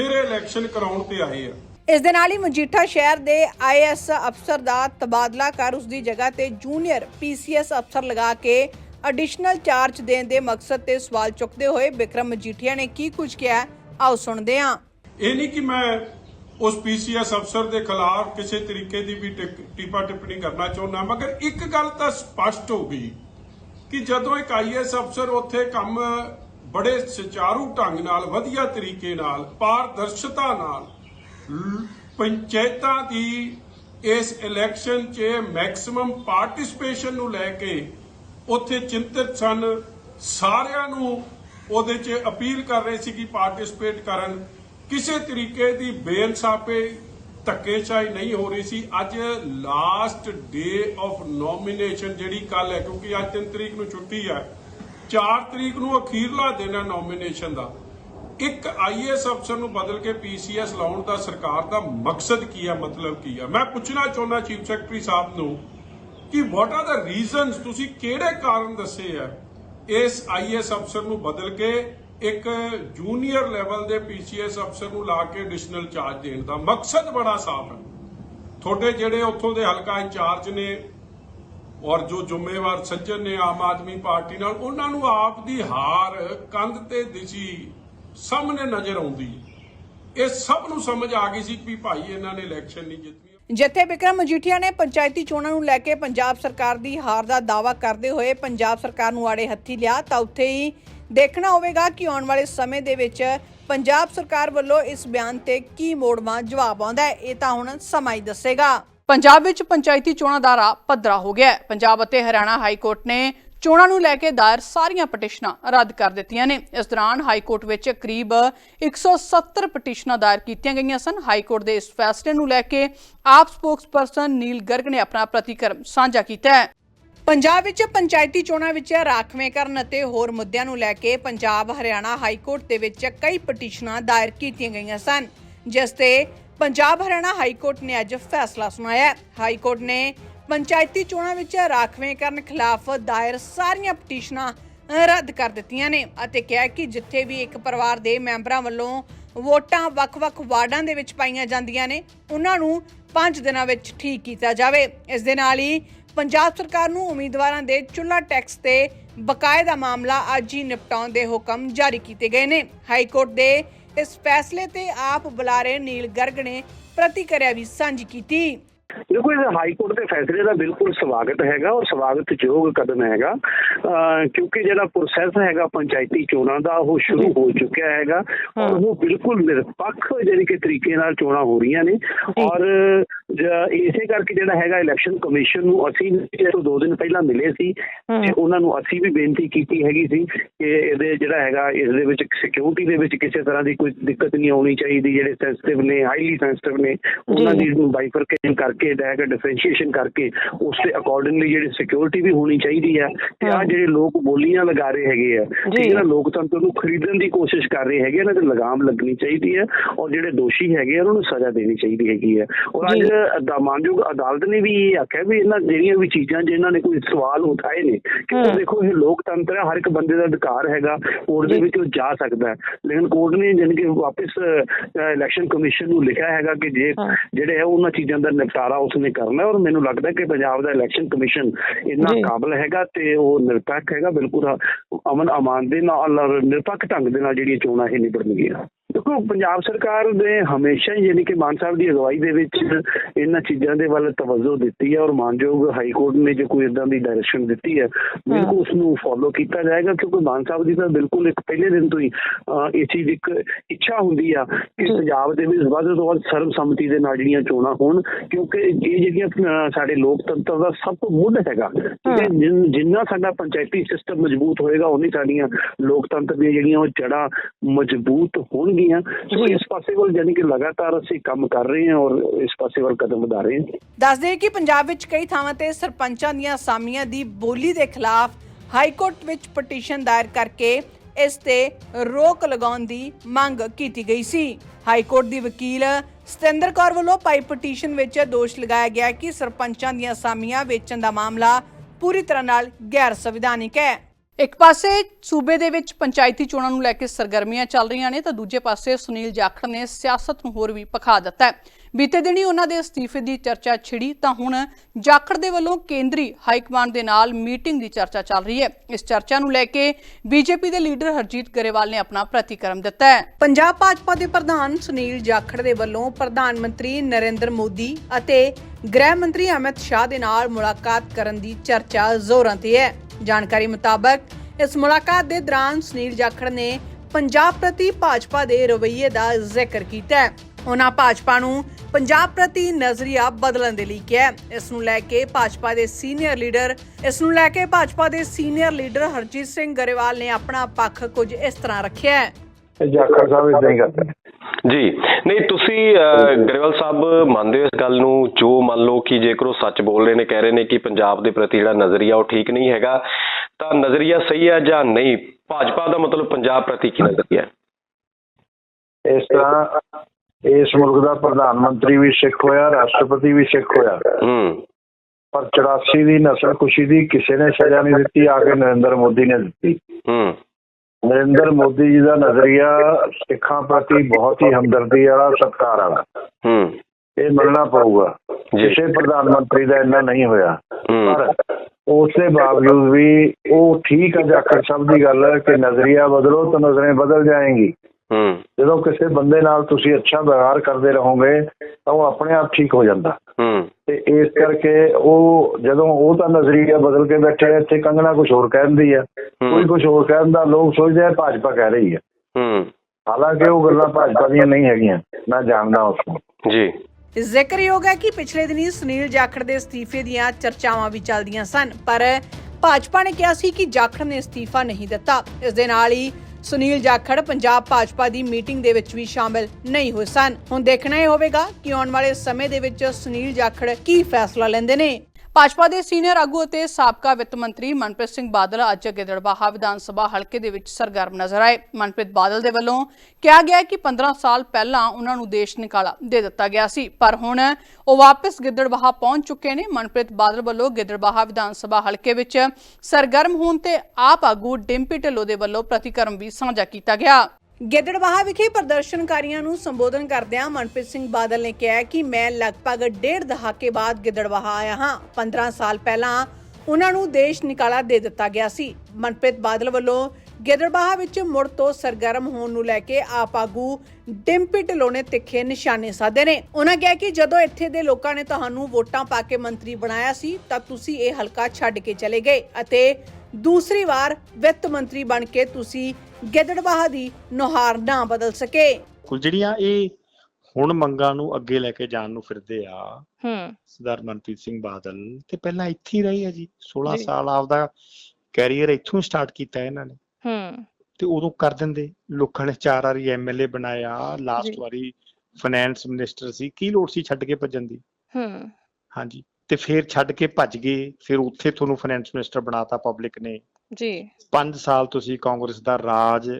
ਫਿਰ ਇਲੈਕਸ਼ਨ ਕਰਾਉਣ ਤੇ ਆਏ ਆ। ਇਸ ਦੇ ਨਾਲ ਹੀ ਮਜੀਠਾ ਸ਼ਹਿਰ ਦੇ ਆਈਐਸ ਅਫਸਰ ਦਾ ਤਬਾਦਲਾ ਕਰ ਉਸ ਦੀ ਜਗ੍ਹਾ ਤੇ ਜੂਨੀਅਰ ਪੀਸੀਐਸ ਅਫਸਰ ਲਗਾ ਕੇ ਐਡੀਸ਼ਨਲ ਚਾਰਜ ਦੇਣ ਦੇ ਮਕਸਦ ਤੇ ਸਵਾਲ ਚੁੱਕਦੇ ਹੋਏ ਵਿਕਰਮ ਮਜੀਠੀਆ ਨੇ ਕੀ ਕੁਝ ਕਿਹਾ ਆਓ ਸੁਣਦੇ ਹਾਂ। ਇਹ ਨਹੀਂ ਕਿ ਮੈਂ ਉਸ ਪੀਸੀਐਸ ਅਫਸਰ ਦੇ ਖਿਲਾਫ ਕਿਸੇ ਤਰੀਕੇ ਦੀ ਵੀ ਟੀਪਾ ਟਿੱਪਣੀ ਕਰਨਾ ਚਾਹੁੰਦਾ ਮਗਰ ਇੱਕ ਗੱਲ ਤਾਂ ਸਪਸ਼ਟ ਹੋ ਗਈ ਕਿ ਜਦੋਂ ਇੱਕ ਆਈਐਸ ਅਫਸਰ ਉੱਥੇ ਕੰਮ ਬੜੇ ਸੁਚਾਰੂ ਢੰਗ ਨਾਲ, ਵਧੀਆ ਤਰੀਕੇ ਨਾਲ, ਪਾਰਦਰਸ਼ਤਾ ਨਾਲ ਪੰਚਾਇਤਾਂ ਦੀ ਇਸ ਇਲੈਕਸ਼ਨ 'ਚ ਮੈਕਸਿਮਮ ਪਾਰਟਿਸਪੇਸ਼ਨ ਨੂੰ ਲੈ ਕੇ ਉੱਥੇ ਚਿੰਤਤ ਸਨ। ਸਾਰਿਆਂ ਨੂੰ ਉਹਦੇ 'ਚ ਅਪੀਲ ਕਰ ਰਹੇ ਸੀ ਕਿ ਪਾਰਟਿਸਪੇਟ ਕਰਨ। ਕਿਸੇ ਤਰੀਕੇ ਦੀ ਬੇਇਨਸਾਫੀ, ਧੱਕੇਸ਼ਾਹੀ ਨਹੀਂ ਹੋ ਰਹੀ ਸੀ। ਅੱਜ ਲਾਸਟ ਡੇ ਆਫ ਨੋਮੀਨੇਸ਼ਨ ਜਿਹੜੀ ਕੱਲ ਹੈ, ਕਿਉਂਕਿ ਅੱਜ 3 ਤਰੀਕ ਨੂੰ ਛੁੱਟੀ ਹੈ। 4 ਤਰੀਕ ਨੂੰ ਅਖੀਰਲਾ ਦਿਨ ਹੈ ਨੋਮੀਨੇਸ਼ਨ ਦਾ। ਇੱਕ ਆਈਏਐਸ ਅਫਸਰ ਨੂੰ ਬਦਲ ਕੇ ਪੀਸੀਐਸ ਲਾਉਣ ਦਾ ਸਰਕਾਰ ਦਾ ਮਕਸਦ ਕੀ ਹੈ ਮਤਲਬ ਕੀ ਹੈ ਮੈਂ ਪੁੱਛਣਾ ਚਾਹੁੰਦਾ ਚੀਫ ਸੈਕਟਰੀ ਸਾਹਿਬ ਨੂੰ ਕਿ ਵਾਟ ਆਰ ਦਾ ਰੀਜ਼ਨਸ ਤੁਸੀਂ ਕਿਹੜੇ ਕਾਰਨ ਦੱਸੇ ਆ? ਇਸ ਆਈਏਐਸ ਅਫਸਰ ਨੂੰ ਬਦਲ ਕੇ ਇੱਕ ਜੂਨੀਅਰ ਲੈਵਲ ਦੇ ਪੀਸੀਐਸ ਅਫਸਰ ਨੂੰ ਲਾ ਕੇ ਐਡੀਸ਼ਨਲ ਚਾਰਜ ਦੇਣ ਦਾ ਮਕਸਦ ਬੜਾ ਸਾਫ਼ ਹੈ। ਤੁਹਾਡੇ ਜਿਹੜੇ ਉੱਥੋਂ ਦੇ ਹਲਕਾ ਇੰਚਾਰਜ ਨੇ ਔਰ ਜੋ ਜ਼ਿੰਮੇਵਾਰ ਸੱਜਣ ਨੇ ਆਮ ਆਦਮੀ ਪਾਰਟੀ ਨਾਲ, ਉਹਨਾਂ ਨੂੰ ਆਪ ਦੀ ਹਾਰ ਕੰਧ ਤੇ ਦਿਸੀ ਸਾਹਮਣੇ ਨਜ਼ਰ ਆਉਂਦੀ। ਇਹ ਸਭ ਨੂੰ ਸਮਝ ਆ ਗਈ ਸੀ ਕਿ ਭਾਈ ਇਹਨਾਂ ਨੇ ਇਲੈਕਸ਼ਨ ਨਹੀਂ ਜਿੱਤਣੀ। ਜਿੱਥੇ ਵਿਕਰਮ ਮਜੀਠੀਆ ਨੇ ਪੰਚਾਇਤੀ ਚੋਣਾਂ ਨੂੰ ਲੈ ਕੇ ਪੰਜਾਬ ਸਰਕਾਰ ਦੀ ਹਾਰ ਦਾ ਦਾਅਵਾ ਕਰਦੇ ਹੋਏ ਪੰਜਾਬ ਸਰਕਾਰ ਨੂੰ ਆੜੇ ਹੱਥੀ ਲਿਆ, ਤਾਂ ਉੱਥੇ ਹੀ ਦੇਖਣਾ ਹੋਵੇਗਾ ਕਿ ਆਉਣ ਵਾਲੇ ਸਮੇਂ ਦੇ ਵਿੱਚ ਪੰਜਾਬ ਸਰਕਾਰ ਵੱਲੋਂ ਇਸ ਬਿਆਨ ਤੇ ਕੀ ਮੋੜਵਾਂ, ਜਵਾਬ ਆਉਂਦਾ ਹੈ। ਇਹ ਤਾਂ ਹੁਣ ਸਮਾਂ ਹੀ ਦੱਸੇਗਾ। ਪੰਜਾਬ ਵਿੱਚ ਪੰਚਾਇਤੀ ਚੋਣਾਂ ਦਾ ਰਾਹ ਪੱਧਰਾ ਹੋ ਗਿਆ ਹੈ। ਪੰਜਾਬ ਅਤੇ ਹਰਿਆਣਾ ਹਾਈ ਕੋਰਟ ਨੇ ਚੋਣਾਂ ਨੂੰ ਲੈ ਕੇ ਦਾਇਰ ਸਾਰੀਆਂ ਪਟੀਸ਼ਨਾਂ ਰੱਦ ਕਰ ਦਿੱਤੀਆਂ ਨੇ। ਇਸ ਦੌਰਾਨ ਹਾਈ ਕੋਰਟ ਵਿੱਚ ਕਰੀਬ 170 ਪਟੀਸ਼ਨਾਂ ਦਾਇਰ ਕੀਤੀਆਂ ਗਈਆਂ ਸਨ। ਹਾਈ ਕੋਰਟ ਦੇ ਇਸ ਫੈਸਲੇ ਨੂੰ ਲੈ ਕੇ ਆਪ ਸਪੋਕਸਪਰਸਨ ਨੀਲ ਗਰਗ ਨੇ ਆਪਣਾ ਪ੍ਰਤੀਕਰਮ ਸਾਂਝਾ ਕੀਤਾ ਹੈ। ਪੰਜਾਬ ਵਿੱਚ ਪੰਚਾਇਤੀ ਚੋਣਾਂ ਵਿੱਚ ਰਾਖਵੇਂਕਰਨ ਅਤੇ ਹੋਰ ਮੁੱਦਿਆਂ ਨੂੰ ਲੈ ਕੇ ਪੰਜਾਬ ਹਰਿਆਣਾ ਹਾਈ ਕੋਰਟ ਦੇ ਵਿੱਚ ਕਈ ਪਟੀਸ਼ਨਾਂ ਦਾਇਰ ਕੀਤੀਆਂ ਗਈਆਂ ਸਨ, ਜਿਸ ਤੇ ਪੰਜਾਬ ਹਰਿਆਣਾ ਹਾਈ ਕੋਰਟ ਨੇ ਅੱਜ ਫੈਸਲਾ ਸੁਣਾਇਆ ਹਾਈ ਕੋਰਟ ਨੇ ਪੰਚਾਇਤੀ ਚੋਣਾਂ ਵਿੱਚ ਰਾਖਵੇਂਕਰਨ ਖਿਲਾਫ ਦਾਇਰ ਸਾਰੀਆਂ ਪਟੀਸ਼ਨਾਂ ਰੱਦ ਕਰ ਦਿੱਤੀਆਂ ਨੇ ਅਤੇ ਕਿਹਾ ਕਿ ਜਿੱਥੇ ਵੀ ਇੱਕ ਪਰਿਵਾਰ ਦੇ ਮੈਂਬਰਾਂ ਵੱਲੋਂ ਵੋਟਾਂ ਵੱਖ-ਵੱਖ ਵਾਰਡਾਂ ਦੇ ਵਿੱਚ ਪਾਈਆਂ ਜਾਂਦੀਆਂ ਨੇ, ਉਹਨਾਂ ਨੂੰ 5 ਦਿਨਾਂ ਵਿੱਚ ਠੀਕ ਕੀਤਾ ਜਾਵੇ। ਇਸ ਦੇ ਨਾਲ ਹੀ ਪੰਜਾਬ ਸਰਕਾਰ ਨੂੰ ਉਮੀਦਵਾਰਾਂ ਦੇ ਚੁੱਲ੍ਹਾ ਟੈਕਸ ਤੇ ਬਕਾਏ ਦਾ ਮਾਮਲਾ ਅੱਜ ਹੀ ਨਿਪਟਾਉਣ ਦੇ ਹੁਕਮ ਜਾਰੀ ਕੀਤੇ ਗਏ ਨੇ। ਹਾਈ ਕੋਰਟ ਦੇ ਇਸ ਫੈਸਲੇ ਤੇ ਆਪ ਬੁਲਾਰੇ ਨੀਲ ਗਰਗ ਨੇ ਪ੍ਰਤੀਕਿਰਿਆ ਵੀ ਸਾਂਝੀ ਕੀਤੀ। ਦੇਖੋ ਇਹ ਹਾਈ ਕੋਰਟ ਦੇ ਫੈਸਲੇ ਦਾ ਬਿਲਕੁਲ ਸਵਾਗਤ ਹੈਗਾ ਔਰ ਸਵਾਗਤਯੋਗ ਕਦਮ ਹੈਗਾ। ਕਿਉਂਕਿ ਜਿਹੜਾ ਪ੍ਰੋਸੈਸ ਹੈਗਾ ਪੰਚਾਇਤੀ ਚੋਣਾਂ ਦਾ ਉਹ ਸ਼ੁਰੂ ਹੋ ਚੁੱਕਿਆ ਹੈਗਾ ਔਰ ਉਹ ਬਿਲਕੁਲ ਨਿਰਪੱਖ ਜਿਹੜੀ ਕਿ ਤਰੀਕੇ ਨਾਲ ਚੋਣਾਂ ਹੋ ਰਹੀਆਂ ਨੇ। ਔਰ ਇਸੇ ਕਰਕੇ ਜਿਹੜਾ ਹੈਗਾ ਇਲੈਕਸ਼ਨ ਕਮਿਸ਼ਨ ਨੂੰ ਅਸੀਂ ਤੋਂ ਦੋ ਦਿਨ ਪਹਿਲਾਂ ਮਿਲੇ ਸੀ ਤੇ ਉਹਨਾਂ ਨੂੰ ਅਸੀਂ ਵੀ ਬੇਨਤੀ ਕੀਤੀ ਹੈਗੀ ਸੀ ਕਿ ਇਹਦੇ ਜਿਹੜਾ ਹੈਗਾ ਇਸ ਦੇ ਵਿੱਚ ਸਿਕਿਉਰਿਟੀ ਦੇ ਵਿੱਚ ਕਿਸੇ ਤਰ੍ਹਾਂ ਦੀ ਕੋਈ ਦਿੱਕਤ ਨਹੀਂ ਆਉਣੀ ਚਾਹੀਦੀ। ਜਿਹੜੇ ਸੈਂਸਿਟਿਵ ਨੇ ਹਾਈਲੀ ਸੈਂਸਿਟਿਵ ਨੇ ਉਹਨਾਂ ਦੀ ਬਾਈਫਰਕੇਸ਼ਨ ਕਰਕੇ ਡੈਗ ਡਿਫਰੈਂਸ਼ੀਏਸ਼ਨ ਕਰਕੇ ਉਸ ਦੇ ਅਕੋਰਡਿੰਗਲੀ ਜਿਹੜੀ ਸਿਕਿਉਰਿਟੀ ਵੀ ਹੋਣੀ ਚਾਹੀਦੀ ਹੈ ਤੇ ਆ ਜਿਹੜੇ ਲੋਕ ਬੋਲੀਆਂ ਲਗਾ ਰਹੇ ਹੈਗੇ ਆ ਤੇ ਜਿਹੜਾ ਲੋਕਤੰਤਰ ਨੂੰ ਖਰੀਦਣ ਦੀ ਕੋਸ਼ਿਸ਼ ਕਰ ਰਹੇ ਹੈਗੇ ਇਹਨਾਂ ਤੇ ਲਗਾਮ ਲੱਗਣੀ ਚਾਹੀਦੀ ਹੈ ਔਰ ਜਿਹੜੇ ਦੋਸ਼ੀ ਹੈਗੇ ਉਹਨਾਂ ਨੂੰ ਸਜ਼ਾ ਦੇਣੀ ਚਾਹੀਦੀ ਹੈਗੀ ਹੈ। ਔਰ ਅੱਜ ਮਾਨਯੋਗ ਅਦਾਲਤ ਨੇ ਵੀ ਇਹ ਆਖਿਆ ਵੀ ਇਹਨਾਂ ਜਿਹੜੀਆਂ ਵੀ ਚੀਜ਼ਾਂ ਜਿਨ੍ਹਾਂ ਨੇ ਕੋਈ ਸਵਾਲ ਉਠਾਏ ਨੇ ਕਿ ਦੇਖੋ ਇਹ ਲੋਕਤੰਤਰ ਹੈ ਹਰ ਇੱਕ ਬੰਦੇ ਦਾ ਅਧਿਕਾਰ ਹੈਗਾ ਕੋਰਟ ਦੇ ਵਿੱਚ ਉਹ ਜਾ ਸਕਦਾ ਲੇਕਿਨ ਕੋਰਟ ਨੇ ਜਾਣੀ ਕਿ ਵਾਪਸ ਇਲੈਕਸ਼ਨ ਕਮਿਸ਼ਨ ਨੂੰ ਲਿਖਿਆ ਹੈਗਾ ਕਿ ਜੇ ਜਿਹੜੇ ਹੈ ਉਹਨਾਂ ਚੀਜ਼ਾਂ ਦਾ ਨਿਪਟਾਰਾ ਉਸਨੇ ਕਰਨਾ ਔਰ ਮੈਨੂੰ ਲੱਗਦਾ ਕਿ ਪੰਜਾਬ ਦਾ ਇਲੈਕਸ਼ਨ ਕਮਿਸ਼ਨ ਇੰਨਾ ਕਾਬਲ ਹੈਗਾ ਤੇ ਉਹ ਨਿਰਪੱਖ ਹੈਗਾ ਬਿਲਕੁਲ ਅਮਨ ਅਮਾਨ ਦੇ ਨਾਲ ਨਿਰਪੱਖ ਢੰਗ ਦੇ ਨਾਲ ਜਿਹੜੀਆਂ ਚੋਣਾਂ ਇਹ ਨਿਬੜਨਗੀਆਂ। ਦੇਖੋ ਪੰਜਾਬ ਸਰਕਾਰ ਨੇ ਹਮੇਸ਼ਾ ਹੀ ਯਾਨੀ ਕਿ ਮਾਨ ਸਾਹਿਬ ਦੀ ਅਗਵਾਈ ਦੇ ਵਿੱਚ ਇਹਨਾਂ ਚੀਜ਼ਾਂ ਦੇ ਵੱਲ ਤਵੱਜੋ ਦਿੱਤੀ ਹੈ ਔਰ ਮਾਨਯੋਗ ਹਾਈ ਕੋਰਟ ਨੇ ਜੇ ਕੋਈ ਇਦਾਂ ਦੀ ਡਾਇਰੈਕਸ਼ਨ ਦਿੱਤੀ ਹੈ ਬਿਲਕੁਲ ਉਸ ਨੂੰ ਫੋਲੋ ਕੀਤਾ ਜਾਏਗਾ ਕਿਉਂਕਿ ਮਾਨ ਸਾਹਿਬ ਦੀ ਤਾਂ ਬਿਲਕੁਲ ਇੱਕ ਪਹਿਲੇ ਦਿਨ ਤੋਂ ਹੀ ਇਹ ਚੀਜ਼ ਇੱਕ ਇੱਛਾ ਹੁੰਦੀ ਆ ਕਿ ਪੰਜਾਬ ਦੇ ਵਿੱਚ ਵੱਧ ਤੋਂ ਵੱਧ ਸਰਬਸੰਮਤੀ ਦੇ ਨਾਲ ਜਿਹੜੀਆਂ ਚੋਣਾਂ ਹੋਣ ਕਿਉਂਕਿ ਇਹ ਜਿਹੜੀਆਂ ਸਾਡੇ ਲੋਕਤੰਤਰ ਦਾ ਸਭ ਤੋਂ ਮੁੱਢ ਹੈਗਾ ਜਿਨ- ਸਾਡਾ ਪੰਚਾਇਤੀ ਸਿਸਟਮ ਮਜ਼ਬੂਤ ਹੋਏਗਾ ਉਨੀ ਸਾਡੀਆਂ ਲੋਕਤੰਤਰ ਦੀਆਂ ਜਿਹੜੀਆਂ ਉਹ ਜੜ੍ਹਾਂ ਮਜ਼ਬੂਤ ਹੋਣਗੀਆਂ। ਸੋ ਇਸ ਪਾਸੇ ਵੱਲ ਯਾਨੀ ਕਿ ਲਗਾਤਾਰ ਅਸੀਂ ਕੰਮ ਕਰ ਰਹੇ ਹਾਂ ਔਰ ਇਸ ਪਾਸੇ ਵੱਲ ਕਦਮ ਵਧਾ ਰਹੇ ਹਾਂ। ਦੱਸਦੇ ਕਿ ਪੰਜਾਬ ਵਿੱਚ ਕਈ ਥਾਵਾਂ ਤੇ ਸਰਪੰਚਾਂ ਦੀਆਂ ਅਸਾਮੀਆਂ ਦੀ ਬੋਲੀ ਦੇ ਖਿਲਾਫ ਹਾਈ ਕੋਰਟ ਵਿੱਚ ਪਟੀਸ਼ਨ ਦਾਇਰ ਕਰਕੇ ਇਸ ਤੇ ਰੋਕ ਲਗਾਉਣ ਦੀ ਮੰਗ ਕੀਤੀ ਗਈ ਸੀ। ਹਾਈ ਕੋਰਟ ਦੀ ਵਕੀਲ ਸਤਿੰਦਰ ਕੌਰ ਵੱਲੋਂ ਪਾਈ ਪਟੀਸ਼ਨ ਵਿੱਚ ਦੋਸ਼ ਲਗਾਇਆ ਗਿਆ ਕਿ ਸਰਪੰਚਾਂ ਦੀਆਂ ਅਸਾਮੀਆਂ ਵੇਚਣ ਦਾ ਮਾਮਲਾ ਪੂਰੀ ਤਰ੍ਹਾਂ ਨਾਲ ਗੈਰ ਸੰਵਿਧਾਨਿਕ ਹੈ। ਇੱਕ ਪਾਸੇ ਸੂਬੇ ਦੇ ਵਿੱਚ ਪੰਚਾਇਤੀ ਚੋਣਾਂ ਨੂੰ ਲੈ ਕੇ ਸਰਗਰਮੀਆਂ ਚੱਲ ਰਹੀਆਂ ਨੇ, ਤਾਂ ਦੂਜੇ ਪਾਸੇ ਸੁਨੀਲ ਜਾਖੜ ਨੇ ਸਿਆਸਤ ਨੂੰ ਹੋਰ ਵੀ ਪਖਾ ਦਿੱਤਾ ਹੈ। ਬੀਤੇ ਦਿਨੀ ਉਹਨਾਂ ਦੇ ਅਸਤੀਫੇ ਦੀ ਚਰਚਾ ਛਿੜੀ, ਤਾਂ ਹੁਣ ਜਾਖੜ ਦੇ ਵੱਲੋਂ ਕੇਂਦਰੀ ਹਾਈ ਕਮਾਂਡ ਦੇ ਨਾਲ ਮੀਟਿੰਗ ਦੀ ਚਰਚਾ ਚੱਲ ਰਹੀ ਹੈ। ਇਸ ਚਰਚਾ ਨੂੰ ਲੈ ਕੇ ਬੀਜੇਪੀ ਦੇ ਲੀਡਰ ਹਰਜੀਤ ਗਰੇਵਾਲ ਨੇ ਆਪਣਾ ਪ੍ਰਤੀਕਰਮ ਦਿੱਤਾ ਹੈ। ਪੰਜਾਬ ਭਾਜਪਾ ਦੇ ਪ੍ਰਧਾਨ ਸੁਨੀਲ ਜਾਖੜ ਦੇ ਵੱਲੋਂ ਪ੍ਰਧਾਨ ਮੰਤਰੀ ਨਰਿੰਦਰ ਮੋਦੀ ਅਤੇ ਗ੍ਰਹਿ ਮੰਤਰੀ ਅਮਿਤ ਸ਼ਾਹ ਦੇ ਨਾਲ ਮੁਲਾਕਾਤ ਕਰਨ ਦੀ ਚਰਚਾ ਜ਼ੋਰਾਂ ਤੇ ਹੈ। ਜਾਣਕਾਰੀ ਮੁਤਾਬਕ, ਇਸ ਮੁਲਾਕਾਤ ਦੇ ਦੌਰਾਨ ਸੁਨੀਲ ਜਾਖੜ ਨੇ ਪੰਜਾਬ ਪ੍ਰਤੀ ਭਾਜਪਾ ਦੇ ਰਵੱਈਏ ਦਾ ਜ਼ਿਕਰ ਕੀਤਾ ਹੈ। ਉਹਨਾਂ ਭਾਜਪਾ ਨੂੰ ਪੰਜਾਬ ਪ੍ਰਤੀ ਨਜ਼ਰੀਆ ਬਦਲਣ ਦੇ ਲਈ ਕਿਹਾ ਇਸ ਨੂੰ ਲੈ ਕੇ ਭਾਜਪਾ ਦੇ ਸੀਨੀਅਰ ਲੀਡਰ, ਇਸ ਨੂੰ ਲੈ ਕੇ ਭਾਜਪਾ ਦੇ ਸੀਨੀਅਰ ਲੀਡਰ ਹਰਜੀਤ ਸਿੰਘ ਗਰੇਵਾਲ ਨੇ ਆਪਣਾ ਪੱਖ ਕੁਝ ਇਸ ਤਰ੍ਹਾਂ ਰੱਖਿਆ ਹੈ। ਜਾਖੜ ਸਾਹਿਬ ਇਦਾਂ ਹੀ ਕਰਦੇ। ਜੀ। ਨਹੀਂ ਤੁਸੀਂ ਗਰੇਵਾਲ ਸਾਹਿਬ ਮੰਨਦੇ ਹੋ ਇਸ ਗੱਲ ਨੂੰ? ਜੋ ਮੰਨ ਲਓ ਕਿ ਜੇਕਰ ਉਹ ਸੱਚ ਬੋਲ ਰਹੇ ਨੇ ਕਹਿ ਰਹੇ ਨੇ ਕਿ ਪੰਜਾਬ ਦੇ ਪ੍ਰਤੀ ਜਿਹੜਾ ਨਜ਼ਰੀਆ ਉਹ ਠੀਕ ਨਹੀਂ ਹੈਗਾ ਤਾਂ ਨਜ਼ਰੀਆ ਸਹੀ ਹੈ ਜਾਂ ਨਹੀਂ? ਭਾਜਪਾ ਦਾ ਮਤਲਬ ਪੰਜਾਬ ਪ੍ਰਤੀ ਕੀ ਨਜ਼ਰੀਆ? ਹੈ ਇਸ ਤਰ੍ਹਾਂ ਇਸ ਮੁਲਕ ਦਾ ਪ੍ਰਧਾਨ ਮੰਤਰੀ ਵੀ ਸਿੱਖ ਹੋਇਆ ਰਾਸ਼ਟਰਪਤੀ ਵੀ ਸਿੱਖ ਹੋਇਆ। ਹੂੰ। ਪਰ 84 ਦੀ ਨਸਲ ਖੁਸ਼ੀ ਦੀ ਕਿਸੇ ਨੇ ਸਜ਼ਾ ਨਹੀਂ ਦਿੱਤੀ ਆ ਕੇ ਨਰਿੰਦਰ ਮੋਦੀ ਨੇ ਦਿੱਤੀ। ਹੂੰ। ਨਰਿੰਦਰ ਮੋਦੀ ਜੀ ਦਾ ਨਜ਼ਰੀਆ ਸਿੱਖਾਂ ਪ੍ਰਤੀ ਬਹੁਤ ਹੀ ਹਮਦਰਦੀ ਵਾਲਾ ਸਤਿਕਾਰ ਵਾਲਾ। ਹੂੰ। ਇਹ ਮੰਨਣਾ ਪਊਗਾ। ਕਿਸੇ ਪ੍ਰਧਾਨ ਮੰਤਰੀ ਦਾ ਇੰਨਾ ਨਹੀਂ ਹੋਇਆ। ਪਰ ਉਸ ਦੇ ਬਾਵਜੂਦ ਵੀ ਉਹ ਠੀਕ ਹੈ ਜਾਖੜ ਸਾਹਿਬ ਦੀ ਗੱਲ ਹੈ ਕਿ ਨਜ਼ਰੀਆ ਬਦਲੋ ਤਾਂ ਨਜ਼रें ਬਦਲ ਜਾਏਂਗੀ। ਜਦੋਂ ਕਿਸੇ ਬੰਦੇ ਨਾਲ ਤੁਸੀਂ ਅੱਛਾ ਵਿਵਹਾਰ ਕਰਦੇ ਰਹੋਗੇ ਤਾਂ ਉਹ ਆਪਣੇ ਆਪ ਠੀਕ ਹੋ ਜਾਂਦਾ। ਹੂੰ। ਤੇ ਇਸ ਕਰਕੇ ਉਹ ਜਦੋਂ ਉਹ ਤਾਂ ਨਜ਼ਰੀਆ ਬਦਲ ਕੇ ਬੈਠੇ ਇੱਥੇ ਕੰਗਣਾ ਕੁਝ ਹੋਰ ਕਹਿ ਦਿੰਦੀ ਆ। ਕੋਈ ਕੁਝ ਹੋਰ ਕਹਿ ਦਿੰਦਾ ਲੋਕ ਸੋਚਦੇ ਆ ਭਾਜਪਾ ਕਹਿ ਰਹੀ ਹੈ ਹੂੰ। ਹਾਲਾਂਕਿ ਉਹ ਗੱਲਾਂ ਭਾਜਪਾ ਦੀਆਂ ਨਹੀਂ ਹੈਗੀਆਂ ਮੈਂ ਜਾਣਦਾ ਉਸ ਨੂੰ। ਜੀ। ਜ਼ਿਕਰਯੋਗ ਹੈ ਕਿ ਪਿਛਲੇ ਦਿਨੀ ਸੁਨੀਲ ਜਾਖੜ ਦੇ ਅਸਤੀਫੇ ਦੀਆਂ ਚਰਚਾਵਾਂ ਵੀ ਚੱਲਦੀਆਂ ਸਨ ਪਰ ਭਾਜਪਾ ਨੇ ਕਿਹਾ ਸੀ ਕਿ ਜਾਖੜ ਨੇ ਅਸਤੀਫਾ ਨਹੀਂ ਦਿੱਤਾ। ਇਸ ਦੇ ਨਾਲ ਹੀ ਸੁਨੀਲ ਜਾਖੜ ਪੰਜਾਬ ਭਾਜਪਾ ਦੀ ਮੀਟਿੰਗ ਦੇ ਵਿੱਚ ਵੀ ਸ਼ਾਮਿਲ ਨਹੀਂ ਹੋਏ ਸਨ। ਹੁਣ ਦੇਖਣਾ ਇਹ ਹੋਵੇਗਾ ਕਿ ਆਉਣ ਵਾਲੇ ਸਮੇਂ ਦੇ ਵਿੱਚ ਸੁਨੀਲ ਜਾਖੜ ਕੀ ਫੈਸਲਾ ਲੈਂਦੇ ਨੇ। ਭਾਜਪਾ ਦੇ ਸੀਨੀਅਰ ਆਗੂ ਅਤੇ ਸਾਬਕਾ ਵਿੱਤ ਮੰਤਰੀ ਮਨਪ੍ਰੀਤ ਸਿੰਘ ਬਾਦਲ ਅੱਜ ਗਿੱਦੜਬਾਹਾ ਵਿਧਾਨ ਸਭਾ ਹਲਕੇ ਦੇ ਵਿੱਚ ਸਰਗਰਮ ਨਜ਼ਰ ਆਏ। ਮਨਪ੍ਰੀਤ ਬਾਦਲ ਦੇ ਵੱਲੋਂ ਕਿਹਾ ਗਿਆ ਕਿ 15 ਸਾਲ ਪਹਿਲਾਂ ਉਹਨਾਂ ਨੂੰ ਦੇਸ਼ ਨਿਕਾਲਾ ਦੇ ਦਿੱਤਾ ਗਿਆ ਸੀ, ਪਰ ਹੁਣ ਉਹ ਵਾਪਸ ਗਿੱਦੜਬਾਹਾ ਪਹੁੰਚ ਚੁੱਕੇ ਨੇ। ਮਨਪ੍ਰੀਤ ਬਾਦਲ ਵੱਲੋਂ ਗਿੱਦੜਬਾਹਾ ਵਿਧਾਨ ਸਭਾ ਹਲਕੇ ਵਿੱਚ ਸਰਗਰਮ ਹੋਣ ਤੇ ਆਪ ਆਗੂ ਡਿੰਪੀ ਢਿੱਲੋਂ ਦੇ ਵੱਲੋਂ ਪ੍ਰਤੀਕਰਮ ਵੀ ਸਾਂਝਾ ਕੀਤਾ ਗਿਆ। ਗਿੱਦੜਬਾਹਾ ਵਿਖੇ ਪ੍ਰਦਰਸ਼ਨਕਾਰੀਆਂ ਨੂੰ ਸੰਬੋਧਨ ਕਰਦਿਆਂ ਮਨਪ੍ਰੀਤ ਸਿੰਘ ਬਾਦਲ ਨੇ ਕਿਹਾ ਕਿ ਮੈਂ ਲਗਭਗ ਡੇਢ ਦਹਾਕੇ ਬਾਅਦ ਗਿੱਦੜਬਾਹਾ ਆਇਆ ਹਾਂ। 15 ਸਾਲ ਪਹਿਲਾਂ ਉਹਨਾਂ ਨੂੰ ਦੇਸ਼ ਨਿਕਾਲਾ ਦੇ ਦਿੱਤਾ ਗਿਆ ਸੀ। ਮਨਪ੍ਰੀਤ ਬਾਦਲ ਵੱਲੋਂ ਗਿੱਦੜਬਾਹਾ ਵਿੱਚ ਮੁੜ ਤੋਂ ਸਰਗਰਮ ਹੋਣ ਨੂੰ ਲੈ ਕੇ ਆਪ ਆਗੂ ਡਿੰਪੀ ਢਿੱਲੋਂ ਨੇ ਤਿੱਖੇ ਨਿਸ਼ਾਨੇ ਸਾਧੇ ਨੇ। ਉਹਨਾਂ ਕਿਹਾ ਕਿ ਜਦੋਂ ਇੱਥੇ ਦੇ ਲੋਕਾਂ ਨੇ ਤੁਹਾਨੂੰ ਵੋਟਾਂ ਪਾ ਕੇ ਮੰਤਰੀ ਬਣਾਇਆ ਸੀ ਤਾਂ ਤੁਸੀਂ ਇਹ ਹਲਕਾ ਛੱਡ ਕੇ ਚਲੇ ਗਏ ਅਤੇ ਦੂਸਰੀ ਵਾਰ ਵਿੱਤ ਮੰਤਰੀ ਬਣ ਕੇ ਤੁਸੀਂ ਗਿੱਦੜਬਾਹਾ ਦੀ ਨੁਹਾਰ ਨਾ ਬਦਲ ਸਕੇ। ਕੁਲ ਜਿਹੜੀਆਂ ਇਹ ਹੁਣ ਮੰਗਾਂ ਨੂੰ ਅੱਗੇ ਲੈ ਕੇ ਜਾਣ ਨੂੰ ਫਿਰਦੇ ਆ ਹੂੰ। ਸਰਦਾਰ ਮਨਪ੍ਰੀਤ ਸਿੰਘ ਬਾਦਲ ਤੇ ਪਹਿਲਾਂ ਇੱਥੇ ਹੀ ਰਹੇ ਆ ਜੀ। 16 ਜੀ। ਸਾਲ ਆਪਦਾ ਕੈਰੀਅਰ ਇੱਥੋਂ ਸਟਾਰਟ ਕੀਤਾ ਇਹਨਾਂ ਨੇ। ਹੂੰ। ਤੇ ਉਦੋਂ ਕਰ ਦਿੰਦੇ। ਲੋਕਾਂ ਨੇ ਚਾਰ ਵਾਰੀ ਐਮਐਲਏ ਬਣਾਇਆ। ਲਾਸਟ ਵਾਰੀ ਫਾਈਨੈਂਸ ਮਿਨਿਸਟਰ ਸੀ। ਕੀ ਲੋੜ ਸੀ ਛੱਡ ਕੇ ਭੱਜਣ ਦੀ? ਹੂੰ। ਹਾਂਜੀ। ਤੇ ਫਿਰ ਛੱਡ ਕੇ ਭੱਜ ਗਏ। ਫਿਰ ਉੱਥੇ ਤੁਹਾਨੂੰ ਫਾਈਨੈਂਸ ਮਿਨਿਸਟਰ ਬਣਾਤਾ ਪਬਲਿਕ ਨੇ। ਜੀ। 5 ਸਾਲ ਤੁਸੀਂ ਕਾਂਗਰਸ ਦਾ ਰਾਜ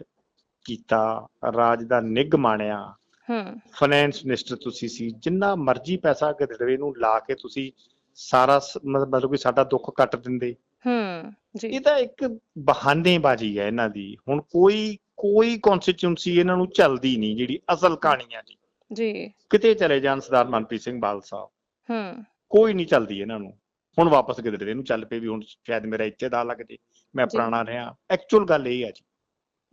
ਕੀਤਾ। ਰਾਜ ਦਾ ਨਿੱਘ ਮਾਣਿਆ। ਹੂੰ। ਫਾਈਨੈਂਸ ਮਿਨਿਸਟਰ ਤੁਸੀਂ ਸੀ। ਜਿੰਨਾ ਮਰਜ਼ੀ ਪੈਸਾ ਗਦੜਵੇ ਨੂੰ ਲਾ ਕੇ ਤੁਸੀਂ ਸਾਰਾ ਮਤਲਬ ਕਿ ਸਾਡਾ ਦੁੱਖ ਕੱਟ ਦਿੰਦੇ। ਹੂੰ ਜੀ। ਇਹ ਤਾਂ ਇੱਕ ਬਹਾਨੇਬਾਜ਼ੀ ਹੈ ਇਹਨਾਂ ਦੀ। ਹੁਣ ਕੋਈ ਕੋਈ ਕਨਸਟੀਚੁਐਂਸੀ ਇਹਨਾਂ ਨੂੰ ਚੱਲਦੀ ਨਹੀਂ ਜਿਹੜੀ ਅਸਲ ਕਹਾਣੀ ਆ ਜੀ। ਜੀ। ਕਿਤੇ ਚਲੇ ਜਾਣ ਸਰਦਾਰ ਮਨਪ੍ਰੀਤ ਸਿੰਘ ਬਾਲ ਸਾਹਿਬ। ਹੂੰ। ਕੋਈ ਨਹੀਂ ਚੱਲਦੀ ਇਹਨਾਂ ਨੂੰ। ਹੁਣ ਵਾਪਸ ਗਦੜਵੇ ਨੂੰ ਚੱਲ ਪਏ ਵੀ ਹੁਣ ਸ਼ਾਇਦ ਮੇਰਾ ਇੱਥੇ ਦਾ ਲੱਗ ਜੇ ਮੈਂ ਜੀ। ਪੁਰਾਣਾ ਰਿਹਾ। ਐਕਚੁਅਲ ਗੱਲ ਇਹ ਆ ਜੀ।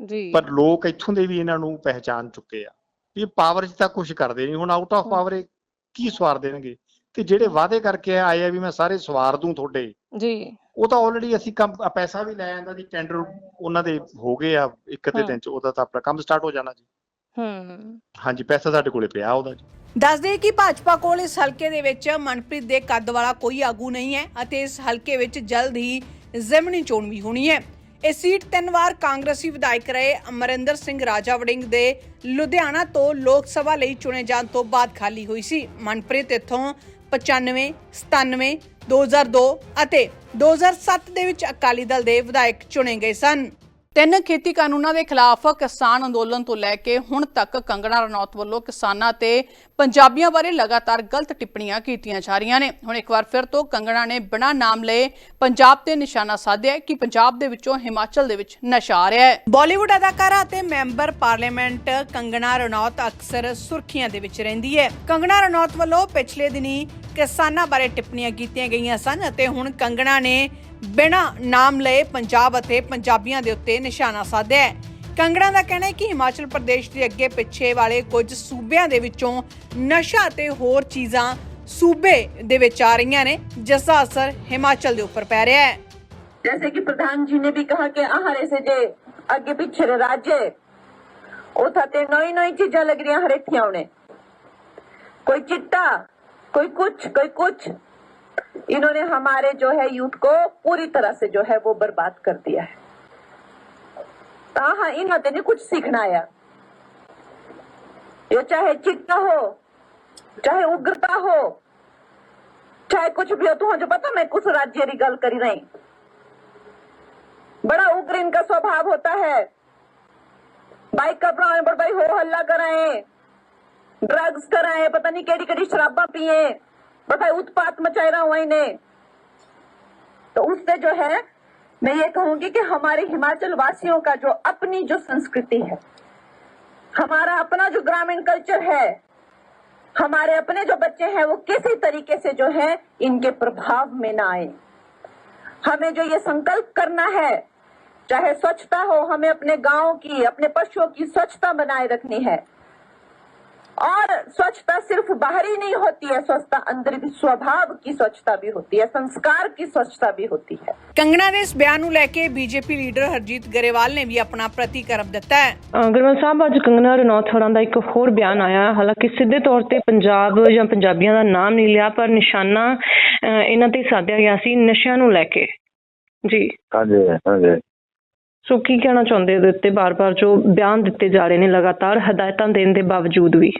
ਜੀ। ਪਰ ਲੋਕ ਇੱਥੋਂ ਦੇ ਵੀ ਇਹਨਾਂ ਨੂੰ ਪਹਿਚਾਨ ਚੁੱਕੇ ਆ। ਵੀ ਪਾਵਰ 'ਚ ਤਾਂ ਕੁਝ ਕਰਦੇ ਨਹੀਂ। ਹੁਣ ਆਊਟ ਆਫ ਹਮ। ਪਾਵਰ ਕੀ ਸਵਾਰ ਦੇਣਗੇ? ਤੇ ਜਿਹੜੇ ਵਾਅਦੇ ਕਰਕੇ ਆਏ ਆ ਵੀ ਮੈਂ ਸਾਰੇ ਸਵਾਰ ਦੂੰ ਤੁਹਾਡੇ ਜੀ। ਉਹ ਤਾਂ ਆਲਰੇਡੀ ਅਸੀਂ ਕੰਮ ਪੈਸਾ ਵੀ ਲੈ ਆਂਦਾ ਜੀ ਟੈਂਡਰ ਉਹਨਾਂ ਦੇ ਹੋ ਗਏ ਆ ਇੱਕ ਅੱਧੇ। ਦਿਨ ਚ ਉਹਦਾ ਤਾਂ ਆਪਣਾ ਕੰਮ ਸਟਾਰਟ ਹੋ ਜਾਣਾ ਜੀ। ਹੂੰ। ਹਾਂਜੀ ਪੈਸਾ ਸਾਡੇ ਕੋਲੇ ਪਿਆ ਉਹਦਾ ਜੀ। ਦੱਸਦੇ ਕਿ ਭਾਜਪਾ ਕੋਲ ਇਸ ਹਲਕੇ ਦੇ ਵਿੱਚ ਮਨਪ੍ਰੀਤ ਦੇ ਕੱਦ ਵਾਲਾ ਕੋਈ ਆਗੂ ਨਹੀਂ ਹੈ ਅਤੇ ਇਸ ਹਲਕੇ ਵਿੱਚ ਜਲਦ ਹੀ ਜ਼ਿਮਨੀ ਚੋਣ ਵੀ ਹੋਣੀ ਹੈ। ਇਹ ਸੀਟ ਤਿੰਨ ਵਾਰ ਕਾਂਗਰਸੀ ਵਿਧਾਇਕ ਰਹੇ ਅਮਰਿੰਦਰ ਸਿੰਘ ਰਾਜਾ ਵੜਿੰਗ ਦੇ ਲੁਧਿਆਣਾ ਤੋਂ ਲੋਕ ਸਭਾ ਲਈ ਚੁਣੇ ਜਾਣ ਤੋਂ ਬਾਅਦ ਖਾਲੀ ਹੋਈ ਸੀ। ਮਨਪ੍ਰੀਤ ਇੱਥੋਂ 95 97 2002 ਅਤੇ 2007 ਦੇ ਵਿੱਚ ਅਕਾਲੀ ਦਲ ਦੇ ਵਿਧਾਇਕ ਚੁਣੇ ਗਏ ਸਨ। ਤਿੰਨ ਖੇਤੀ ਕਾਨੂੰਨਾਂ ਦੇ ਖਿਲਾਫ ਕਿਸਾਨ ਅੰਦੋਲਨ ਤੋਂ ਲੈ ਕੇ ਹੁਣ ਤੱਕ ਕੰਗਣਾ ਰਣੌਤ ਵੱਲੋਂ ਕਿਸਾਨਾਂ ਤੇ ਪੰਜਾਬੀਆਂ ਬਾਰੇ ਲਗਾਤਾਰ ਗਲਤ ਟਿੱਪਣੀਆਂ ਕੀਤੀਆਂ ਜਾ ਰਹੀਆਂ ਨੇ। ਹੁਣ ਇੱਕ ਵਾਰ ਫਿਰ ਤੋਂ ਕੰਗਣਾ ਨੇ ਬਿਨਾਂ ਨਾਮ ਲਏ ਪੰਜਾਬ ਤੇ ਨਿਸ਼ਾਨਾ ਸਾਧਿਆ ਕਿ ਪੰਜਾਬ ਦੇ ਵਿੱਚੋਂ ਹਿਮਾਚਲ ਦੇ ਵਿੱਚ ਨਸ਼ਾ ਆ ਰਿਹਾ ਹੈ। ਬਾਲੀਵੁੱਡ ਅਦਾਕਾਰਾ ਅਤੇ ਮੈਂਬਰ ਪਾਰਲੀਮੈਂਟ ਕੰਗਣਾ ਰਣੌਤ ਅਕਸਰ ਸੁਰਖੀਆਂ ਦੇ ਵਿੱਚ ਰਹਿੰਦੀ ਹੈ। ਕੰਗਣਾ ਰਣੌਤ ਵੱਲੋਂ ਪਿਛਲੇ ਦਿਨੀ ਕਿਸਾਨਾਂ ਬਾਰੇ ਟਿੱਪਣੀਆਂ ਕੀਤੀਆਂ ਗਈਆਂ ਸਨ ਅਤੇ ਹੁਣ ਕੰਗਣਾ ਨੇ ਬਿਨਾਂ ਨਾਮ ਲਏ ਪੰਜਾਬ ਅਤੇ ਪੰਜਾਬੀਆਂ ਦੇ ਉੱਤੇ ਨਿਸ਼ਾਨਾ ਸਾਧਿਆ ਹੈ ਕੰਗਣਾ ਦਾ ਕਹਿਣਾ ਹੈ ਕਿ ਹਿਮਾਚਲ ਪ੍ਰਦੇਸ਼ ਦੇ ਅੱਗੇ ਪਿੱਛੇ ਵਾਲੇ ਕੁਝ ਸੂਬਿਆਂ ਦੇ ਵਿੱਚੋਂ ਨਸ਼ਾ ਤੇ ਹੋਰ ਚੀਜ਼ਾਂ ਸੂਬੇ ਦੇ ਵਿੱਚ ਆ ਰਹੀਆਂ ਨੇ ਜਿਸ ਦਾ ਅਸਰ ਹਿਮਾਚਲ ਦੇ ਉੱਪਰ ਪੈ ਰਿਹਾ ਹੈ जैसे कि प्रधान जी ने भी कहा कि आहारे से जे अगे पीछे रे राज्य उठाते नई नई चीजा लग रही हर एक ने कोई चिट्टा कोई कुछ कोई कुछ इन्होंने हमारे जो है यूथ को पूरी तरह से जो है वो बर्बाद कर दिया है। हाँ हाँ इन्होंने नहीं कुछ सीखना आया ये चाहे चिट्टा हो, चाहे उग्रता हो, चाहे कुछ भी हो तो जो पता मैं कुछ राज्य की गल करी रही बड़ा उग्र इनका स्वभाव होता है। बाइक का पुराने भाई हो हल्ला कराए ड्रग्स कराए, पता नहीं केड़ी केड़ी शराबा पिए। पता उत्पात मचाए रहा हूँ इन्हें। तो उससे जो है, मैं ये कहूँगी कि हमारे हिमाचल वासियों का जो अपनी जो संस्कृति है, हमारा अपना जो ग्रामीण कल्चर है, हमारे अपने जो बच्चे हैं, वो किसी तरीके से जो है, इनके प्रभाव में ना आए। हमें जो ये संकल्प करना है, चाहे स्वच्छता हो, हमें अपने गाँव की, अपने पशुओं की स्वच्छता बनाए रखनी है और स्वच्छता सिर्फ बाहरी नहीं होती है स्वच्छता अंदर भी स्वभाव की स्वच्छता भी होती है संस्कार की स्वच्छता भी होती है ਕੰਗਣਾ ਦੇ ਇਸ ਬਿਆਨ ਨੂੰ ਲੈ ਕੇ ਬੀਜੇਪੀ ਲੀਡਰ ਹਰਜੀਤ ਗਰੇਵਾਲ ਨੇ ਵੀ ਆਪਣਾ ਪ੍ਰਤੀਕਰਮ ਦਿੱਤਾ ਹੈ ਅਗਰਵਾਲ ਸਾਹਿਬ ਅੱਜ ਕੰਗਨਾ ਰਣੌਤ ਹੋਰਾਂ ਦਾ ਇੱਕ ਹੋਰ ਬਿਆਨ ਆਇਆ ਹੈ। ਹਾਲਾਂਕਿ ਸਿੱਧੇ ਤੌਰ ਤੇ ਪੰਜਾਬ ਜਾਂ ਪੰਜਾਬੀਆਂ ਦਾ ਨਾਮ ਨਹੀਂ ਲਿਆ ਪਰ ਨਿਸ਼ਾਨਾ ਅਹ, ਇਹਨਾਂ ਤੇ ਸਾਧਿਆ ਗਿਆ ਸੀ ਨਸ਼ਿਆਂ ਨੂੰ ਲੈ ਕੇ ਜੀ ਹਾਂਜੀ ਹਾਂਜੀ ਸੋ ਕੀ ਕਹਿਣਾ ਚਾਹੁੰਦੇ ਇਹਦੇ ਉੱਤੇ ਬਾਰ-ਬਾਰ ਜੋ ਬਿਆਨ ਦਿੱਤੇ ਜਾ ਰਹੇ ਨੇ ਲਗਾਤਾਰ ਹਦਾਇਤਾਂ ਦੇਣ ਦੇ ਬਾਵਜੂਦ ਵੀ